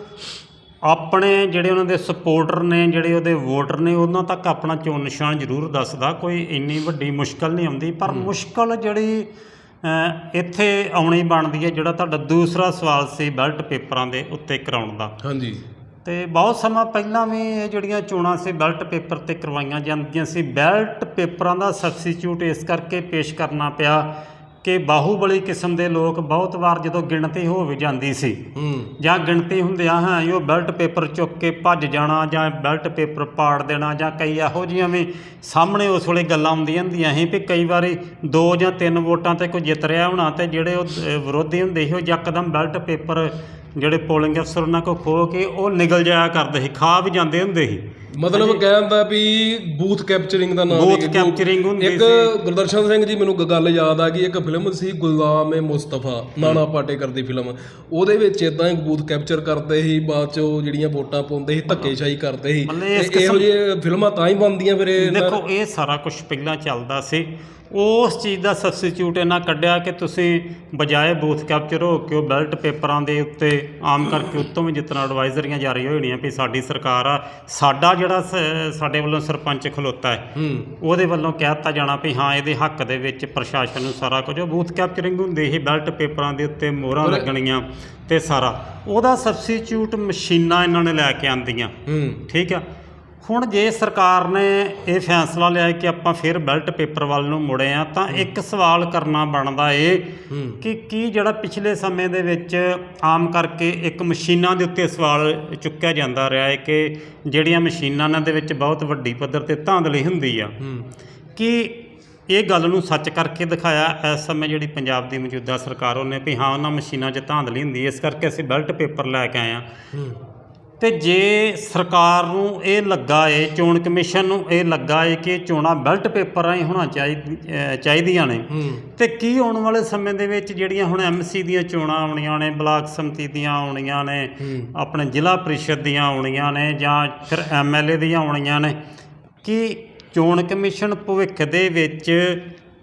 ਆਪਣੇ ਜਿਹੜੇ ਉਹਨਾਂ ਦੇ ਸਪੋਰਟਰ ਨੇ ਜਿਹੜੇ ਉਹਦੇ ਵੋਟਰ ਨੇ ਉਹਨਾਂ ਤੱਕ ਆਪਣਾ ਚੋਣ ਨਿਸ਼ਾਨ ਜ਼ਰੂਰ ਦੱਸਦਾ। ਕੋਈ ਇੰਨੀ ਵੱਡੀ ਮੁਸ਼ਕਲ ਨਹੀਂ ਆਉਂਦੀ ਪਰ ਮੁਸ਼ਕਲ ਜਿਹੜੀ ਇੱਥੇ ਆਉਣੀ ਬਣਦੀ ਹੈ ਜਿਹੜਾ ਤੁਹਾਡਾ ਦੂਸਰਾ ਸਵਾਲ ਸੀ ਬੈਲਟ ਪੇਪਰਾਂ ਦੇ ਉੱਤੇ ਕਰਾਉਣ ਦਾ। ਹਾਂਜੀ। ਤੇ ਬਹੁਤ ਸਮਾਂ ਪਹਿਲਾਂ ਵੀ ਇਹ ਜਿਹੜੀਆਂ ਚੋਣਾਂ ਸੀ ਬੈਲਟ ਪੇਪਰ ਤੇ ਕਰਵਾਈਆਂ ਜਾਂਦੀਆਂ ਸੀ। ਬੈਲਟ ਪੇਪਰਾਂ ਦਾ ਸਬਸਟੀਚਿਊਟ ਇਸ ਕਰਕੇ ਪੇਸ਼ ਕਰਨਾ ਪਿਆ ਕਿ ਬਾਹੂਬਲੀ ਕਿਸਮ ਦੇ ਲੋਕ ਬਹੁਤ ਵਾਰ ਜਦੋਂ ਗਿਣਤੀ ਹੋ ਵੀ ਜਾਂਦੀ ਸੀ ਜਾਂ ਗਿਣਤੀ ਹੁੰਦਿਆਂ ਹਾਂ ਉਹ ਬੈਲਟ ਪੇਪਰ ਚੁੱਕ ਕੇ ਭੱਜ ਜਾਣਾ ਜਾਂ ਬੈਲਟ ਪੇਪਰ ਪਾੜ ਦੇਣਾ ਜਾਂ ਕਈ ਇਹੋ ਜਿਹੀਆਂ ਵੀ ਸਾਹਮਣੇ ਉਸ ਵੇਲੇ ਗੱਲਾਂ ਆਉਂਦੀਆਂ ਹੁੰਦੀਆਂ ਸੀ ਵੀ ਕਈ ਵਾਰੀ ਦੋ ਜਾਂ ਤਿੰਨ ਵੋਟਾਂ ਤੇ ਕੋਈ ਜਿੱਤ ਰਿਹਾ ਹੋਣਾ ਤੇ ਜਿਹੜੇ ਉਹ ਵਿਰੋਧੀ ਹੁੰਦੇ ਸੀ ਉਹ ਯਕਦਮ ਬੈਲਟ ਪੇਪਰ ਜਿਹੜੇ ਪੋਲਿੰਗ ਅਫਸਰ ਉਹਨਾਂ ਕੋ ਖੋ ਕੇ ਉਹ ਨਿਗਲ ਜਾਇਆ ਕਰਦੇ ਸੀ ਖਾ ਵੀ ਜਾਂਦੇ ਹੁੰਦੇ ਸੀ। ਮਤਲਬ ਕਹਿਣ ਦਾ ਵੀ ਬੂਥ ਕੈਪਚਰਿੰਗ ਦਾ ਨਾਮ ਇੱਕ- capturing ਹੁੰਦੀ ਇੱਕ ਗੁਰਦਰਸ਼ਨ ਸਿੰਘ ਜੀ ਮੈਨੂੰ ਗੱਲ ਯਾਦ ਆ ਗਈ ਇੱਕ ਫਿਲਮ ਸੀ ਗੁਲਾਮ ਏ ਮੁਸਤਫਾ ਨਾਨਾ ਪਾਟੇਕਰ ਦੀ ਫਿਲਮ। ਉਹਦੇ ਵਿੱਚ ਇਦਾਂ ਹੀ ਬੂਥ ਕੈਪਚਰ ਕਰਦੇ ਸੀ ਬਾਅਦ ਚ ਉਹ ਜਿਹੜੀਆਂ ਵੋਟਾਂ ਪਾਉਂਦੇ ਸੀ ਧੱਕੇਸ਼ਾਹੀ ਕਰਦੇ ਸੀ। ਇਹੋ ਜਿਹੇ ਫਿਲਮਾਂ ਤਾਂ ਹੀ ਬਣਦੀਆਂ ਫਿਰ ਇਹ ਦੇਖੋ ਇਹ ਸਾਰਾ ਕੁਝ ਪਹਿਲਾਂ ਚੱਲਦਾ ਸੀ। ਉਸ ਚੀਜ਼ ਦਾ ਸਬਸਟੀਚਿਊਟ ਇਹਨਾਂ ਕੱਢਿਆ ਕਿ ਤੁਸੀਂ ਬਜਾਏ ਬੂਥ ਕੈਪਚਰ ਹੋ ਕੇ ਉਹ ਬੈਲਟ ਪੇਪਰਾਂ ਦੇ ਉੱਤੇ ਆਮ ਕਰਕੇ ਉੱਤੋਂ ਵੀ ਜਿਤਨਾ ਐਡਵਾਈਜ਼ਰੀਆਂ ਜਾਰੀ ਹੋਣੀਆਂ ਵੀ ਸਾਡੀ ਸਰਕਾਰ ਆ ਸਾਡਾ ਜਿਹੜਾ ਸਾਡੇ ਵੱਲੋਂ ਸਰਪੰਚ ਖਲੋਤਾ ਹੈ ਉਹਦੇ ਵੱਲੋਂ ਕਹਿ ਦਿੱਤਾ ਜਾਣਾ ਵੀ ਹਾਂ ਇਹਦੇ ਹੱਕ ਦੇ ਵਿੱਚ ਪ੍ਰਸ਼ਾਸਨ ਨੂੰ ਸਾਰਾ ਕੁਝ ਉਹ ਬੂਥ ਕੈਪਚਰਿੰਗ ਹੁੰਦੀ ਸੀ ਬੈਲਟ ਪੇਪਰਾਂ ਦੇ ਉੱਤੇ ਮੋਹਰਾਂ ਲੱਗਣੀਆਂ ਤੇ ਸਾਰਾ। ਉਹਦਾ ਸਬਸਟੀਚਿਊਟ ਮਸ਼ੀਨਾਂ ਇਹਨਾਂ ਨੇ ਲੈ ਕੇ ਆਂਦੀਆਂ। ਠੀਕ ਆ? ਹੁਣ ਜੇ ਸਰਕਾਰ ਨੇ ਇਹ ਫੈਸਲਾ ਲਿਆ ਕਿ ਆਪਾਂ ਫਿਰ ਬੈਲਟ ਪੇਪਰ ਵੱਲ ਨੂੰ ਮੁੜੇ ਆ ਤਾਂ ਇੱਕ ਸਵਾਲ ਕਰਨਾ ਬਣਦਾ ਏ ਕਿ ਕੀ ਜਿਹੜਾ ਪਿਛਲੇ ਸਮੇਂ ਦੇ ਵਿੱਚ ਆਮ ਕਰਕੇ ਇੱਕ ਮਸ਼ੀਨਾਂ ਦੇ ਉੱਤੇ ਸਵਾਲ ਚੁੱਕਿਆ ਜਾਂਦਾ ਰਿਹਾ ਹੈ ਕਿ ਜਿਹੜੀਆਂ ਮਸ਼ੀਨਾਂ ਇਹਨਾਂ ਦੇ ਵਿੱਚ ਬਹੁਤ ਵੱਡੀ ਪੱਧਰ ਤੇ ਧਾਂਦਲੀ ਹੁੰਦੀ ਆ। ਕਿ ਇਹ ਗੱਲ ਨੂੰ ਸੱਚ ਕਰਕੇ ਦਿਖਾਇਆ ਇਸ ਸਮੇਂ ਜਿਹੜੀ ਪੰਜਾਬ ਦੀ ਮੌਜੂਦਾ ਸਰਕਾਰ ਉਹਨੇ ਵੀ ਹਾਂ ਉਹਨਾਂ ਮਸ਼ੀਨਾਂ 'ਚ ਧਾਂਦਲੀ ਹੁੰਦੀ ਇਸ ਕਰਕੇ ਅਸੀਂ ਬੈਲਟ ਪੇਪਰ ਲੈ ਕੇ ਆਏ ਆ। ਤੇ ਜੇ ਸਰਕਾਰ ਨੂੰ ਇਹ ਲੱਗਾ ਏ ਚੋਣ ਕਮਿਸ਼ਨ ਨੂੰ ਇਹ ਲੱਗਾ ਏ ਕਿ ਚੋਣਾਂ ਬੈਲਟ ਪੇਪਰ ਰਾਹੀਂ ਹੋਣਾ ਚਾਹੀਦੀ ਚਾਹੀਦੀਆਂ ਨੇ। ਤੇ ਕੀ ਆਉਣ ਵਾਲੇ ਸਮੇਂ ਦੇ ਵਿੱਚ ਜਿਹੜੀਆਂ ਹੁਣ ਐਮਸੀ ਦੀਆਂ ਚੋਣਾਂ ਆਉਣੀਆਂ ਨੇ ਬਲਾਕ ਸੰਮਤੀ ਦੀਆਂ ਆਉਣੀਆਂ ਨੇ ਆਪਣੇ ਜ਼ਿਲ੍ਹਾ ਪ੍ਰੀਸ਼ਦ ਦੀਆਂ ਆਉਣੀਆਂ ਨੇ ਜਾਂ ਫਿਰ ਐਮਐਲਏ ਦੀਆਂ ਆਉਣੀਆਂ ਨੇ ਕਿ ਚੋਣ ਕਮਿਸ਼ਨ ਭਵਿੱਖ ਦੇ ਵਿੱਚ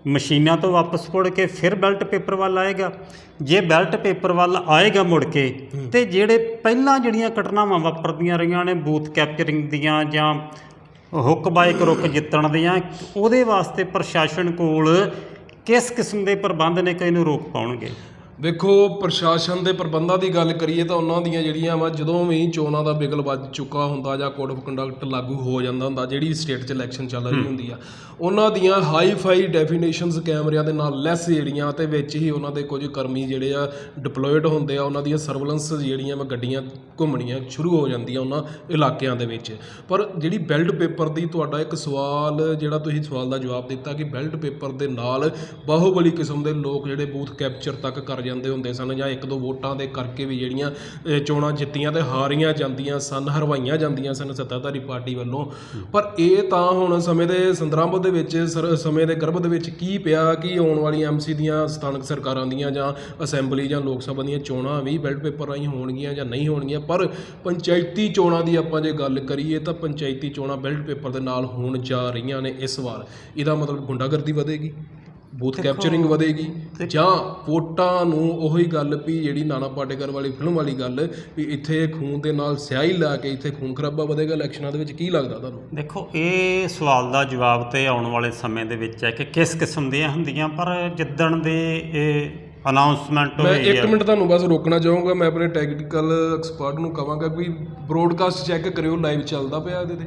ਮਸ਼ੀਨਾਂ ਤੋਂ ਵਾਪਸ ਮੁੜ ਕੇ ਫਿਰ ਬੈਲਟ ਪੇਪਰ ਵੱਲ ਆਏਗਾ? ਜੇ ਬੈਲਟ ਪੇਪਰ ਵੱਲ ਆਏਗਾ ਮੁੜ ਕੇ ਤੇ ਜਿਹੜੇ ਪਹਿਲਾਂ ਜਿਹੜੀਆਂ ਘਟਨਾਵਾਂ ਵਾਪਰਦੀਆਂ ਰਹੀਆਂ ਨੇ ਬੂਥ ਕੈਪਚਰਿੰਗ ਦੀਆਂ ਜਾਂ ਹੁੱਕ ਬਾਈਕ ਰੁੱਕ ਜਿੱਤਣ ਦੀਆਂ ਉਹਦੇ ਵਾਸਤੇ ਪ੍ਰਸ਼ਾਸਨ ਕੋਲ ਕਿਸ ਕਿਸਮ ਦੇ ਪ੍ਰਬੰਧ ਨੇ ਕਿ ਇਹਨੂੰ ਰੋਕ ਪਾਉਣਗੇ? ਵੇਖੋ ਪ੍ਰਸ਼ਾਸਨ ਦੇ ਪ੍ਰਬੰਧਾਂ ਦੀ ਗੱਲ ਕਰੀਏ ਤਾਂ ਉਹਨਾਂ ਦੀਆਂ ਜਿਹੜੀਆਂ ਵਾ ਜਦੋਂ ਵੀ ਚੋਣਾਂ ਦਾ ਬਿਗਲ ਵੱਜ ਚੁੱਕਾ ਹੁੰਦਾ ਜਾਂ ਕੋਡ ਆਫ ਕੰਡਕਟ ਲਾਗੂ ਹੋ ਜਾਂਦਾ ਹੁੰਦਾ ਜਿਹੜੀ ਸਟੇਟ 'ਚ ਇਲੈਕਸ਼ਨ ਚੱਲ ਰਹੀ ਹੁੰਦੀ ਆ ਉਹਨਾਂ ਦੀਆਂ ਹਾਈ ਫਾਈ ਡੈਫੀਨੇਸ਼ਨਸ ਕੈਮਰਿਆਂ ਦੇ ਨਾਲ ਲੈਸ ਜਿਹੜੀਆਂ ਤੇ ਵਿੱਚ ਹੀ ਉਹਨਾਂ ਦੇ ਕੁਝ ਕਰਮੀ ਜਿਹੜੇ ਆ ਡਿਪਲੋਇਡ ਹੁੰਦੇ ਆ ਉਹਨਾਂ ਦੀਆਂ ਸਰਵੇਲੈਂਸ ਜਿਹੜੀਆਂ ਵਾ ਗੱਡੀਆਂ ਘੁੰਮਣੀਆਂ ਸ਼ੁਰੂ ਹੋ ਜਾਂਦੀਆਂ ਉਹਨਾਂ ਇਲਾਕਿਆਂ ਦੇ ਵਿੱਚ। ਪਰ ਜਿਹੜੀ ਬੈਲਟ ਪੇਪਰ ਦੀ ਤੁਹਾਡਾ ਇੱਕ ਸਵਾਲ ਜਿਹੜਾ ਤੁਸੀਂ ਸਵਾਲ ਦਾ ਜਵਾਬ ਦਿੱਤਾ ਕਿ ਬੈਲਟ ਪੇਪਰ ਦੇ ਨਾਲ ਬਾਹੂਬਲੀ ਕਿਸਮ ਦੇ ਲੋਕ ਜਿਹੜੇ ਬੂਥ ਕੈਪਚਰ ਤੱਕ ਕਰ ਜਾਂਦੇ ਹੁੰਦੇ ਸਨ ਜਾਂ ਇੱਕ ਦੋ ਵੋਟਾਂ ਦੇ ਕਰਕੇ ਵੀ ਜਿਹੜੀਆਂ ਚੋਣਾਂ ਜਿੱਤੀਆਂ ਤੇ ਹਾਰੀਆਂ ਜਾਂਦੀਆਂ ਸਨ, ਹਰਵਾਈਆਂ ਜਾਂਦੀਆਂ ਸਨ ਸੱਤਾਧਾਰੀ ਪਾਰਟੀ ਵੱਲੋਂ। ਪਰ ਇਹ ਤਾਂ ਹੁਣ ਸਮੇਂ ਦੇ ਸੰਦਰਭ ਦੇ ਵਿੱਚ, ਸਰ- ਸਮੇਂ ਦੇ ਗਰਭ ਦੇ ਵਿੱਚ ਕੀ ਪਿਆ ਕਿ ਆਉਣ ਵਾਲੀ ਐਮਸੀ ਦੀਆਂ, ਸਥਾਨਕ ਸਰਕਾਰਾਂ ਦੀਆਂ ਜਾਂ ਅਸੈਂਬਲੀ ਜਾਂ ਲੋਕ ਸਭਾ ਦੀਆਂ ਚੋਣਾਂ ਵੀ ਬੈਲਟ ਪੇਪਰ ਰਾਹੀਂ ਹੋਣਗੀਆਂ ਜਾਂ ਨਹੀਂ ਹੋਣਗੀਆਂ। ਪਰ ਪੰਚਾਇਤੀ ਚੋਣਾਂ ਦੀ ਆਪਾਂ ਜੇ ਗੱਲ ਕਰੀਏ ਤਾਂ ਪੰਚਾਇਤੀ ਚੋਣਾਂ ਬੈਲਟ ਪੇਪਰ ਦੇ ਨਾਲ ਹੋਣ ਜਾ ਰਹੀਆਂ ਨੇ ਇਸ ਵਾਰ। ਇਹਦਾ ਮਤਲਬ ਗੁੰਡਾਗਰਦੀ ਵਧੇਗੀ। ਬੂਥ ਕੈਪਚਰਿੰਗ ਵਧੇਗੀ। ਜਾਂ ਵੋਟਾਂ ਨੂੰ ਉਹੀ ਗੱਲ ਵੀ ਜਿਹੜੀ ਨਾਨਾ ਪਾਟੇਕਰ ਵਾਲੀ ਫਿਲਮ ਵਾਲੀ ਗੱਲ ਵੀ ਇੱਥੇ ਖੂਨ ਦੇ ਨਾਲ ਸਿਆਹੀ ਲਾ ਕੇ ਇੱਥੇ ਖੂਨ ਖਰਾਬਾ ਵਧੇਗਾ ਇਲੈਕਸ਼ਨਾਂ ਦੇ ਵਿੱਚ ਕੀ ਲੱਗਦਾ ਤੁਹਾਨੂੰ? ਦੇਖੋ ਇਹ ਸਵਾਲ ਦਾ ਜਵਾਬ ਤੇ ਆਉਣ ਵਾਲੇ ਸਮੇਂ ਦੇ ਵਿੱਚ ਹੈ ਕਿ ਕਿਸ ਕਿਸਮ ਦੀਆਂ ਹੁੰਦੀਆਂ ਪਰ ਜਿੱਦਣ ਦੇ ਇਹ ਅਨਾਉਂਸਮੈਂਟ ਮੈਂ ਹੋਈ ਹੈ ਮਿੰਟ ਤੁਹਾਨੂੰ ਬਸ ਰੋਕਣਾ ਚਾਹੂੰਗਾ ਮੈਂ ਆਪਣੇ ਟੈਕਨੀਕਲ ਐਕਸਪਰਟ ਨੂੰ ਕਹਾਂਗਾ ਵੀ ਬ੍ਰੋਡਕਾਸਟ ਚੈੱਕ ਕਰਿਓ ਲਾਈਵ ਚੱਲਦਾ ਪਿਆ ਇਹਦੇ ਤੇ।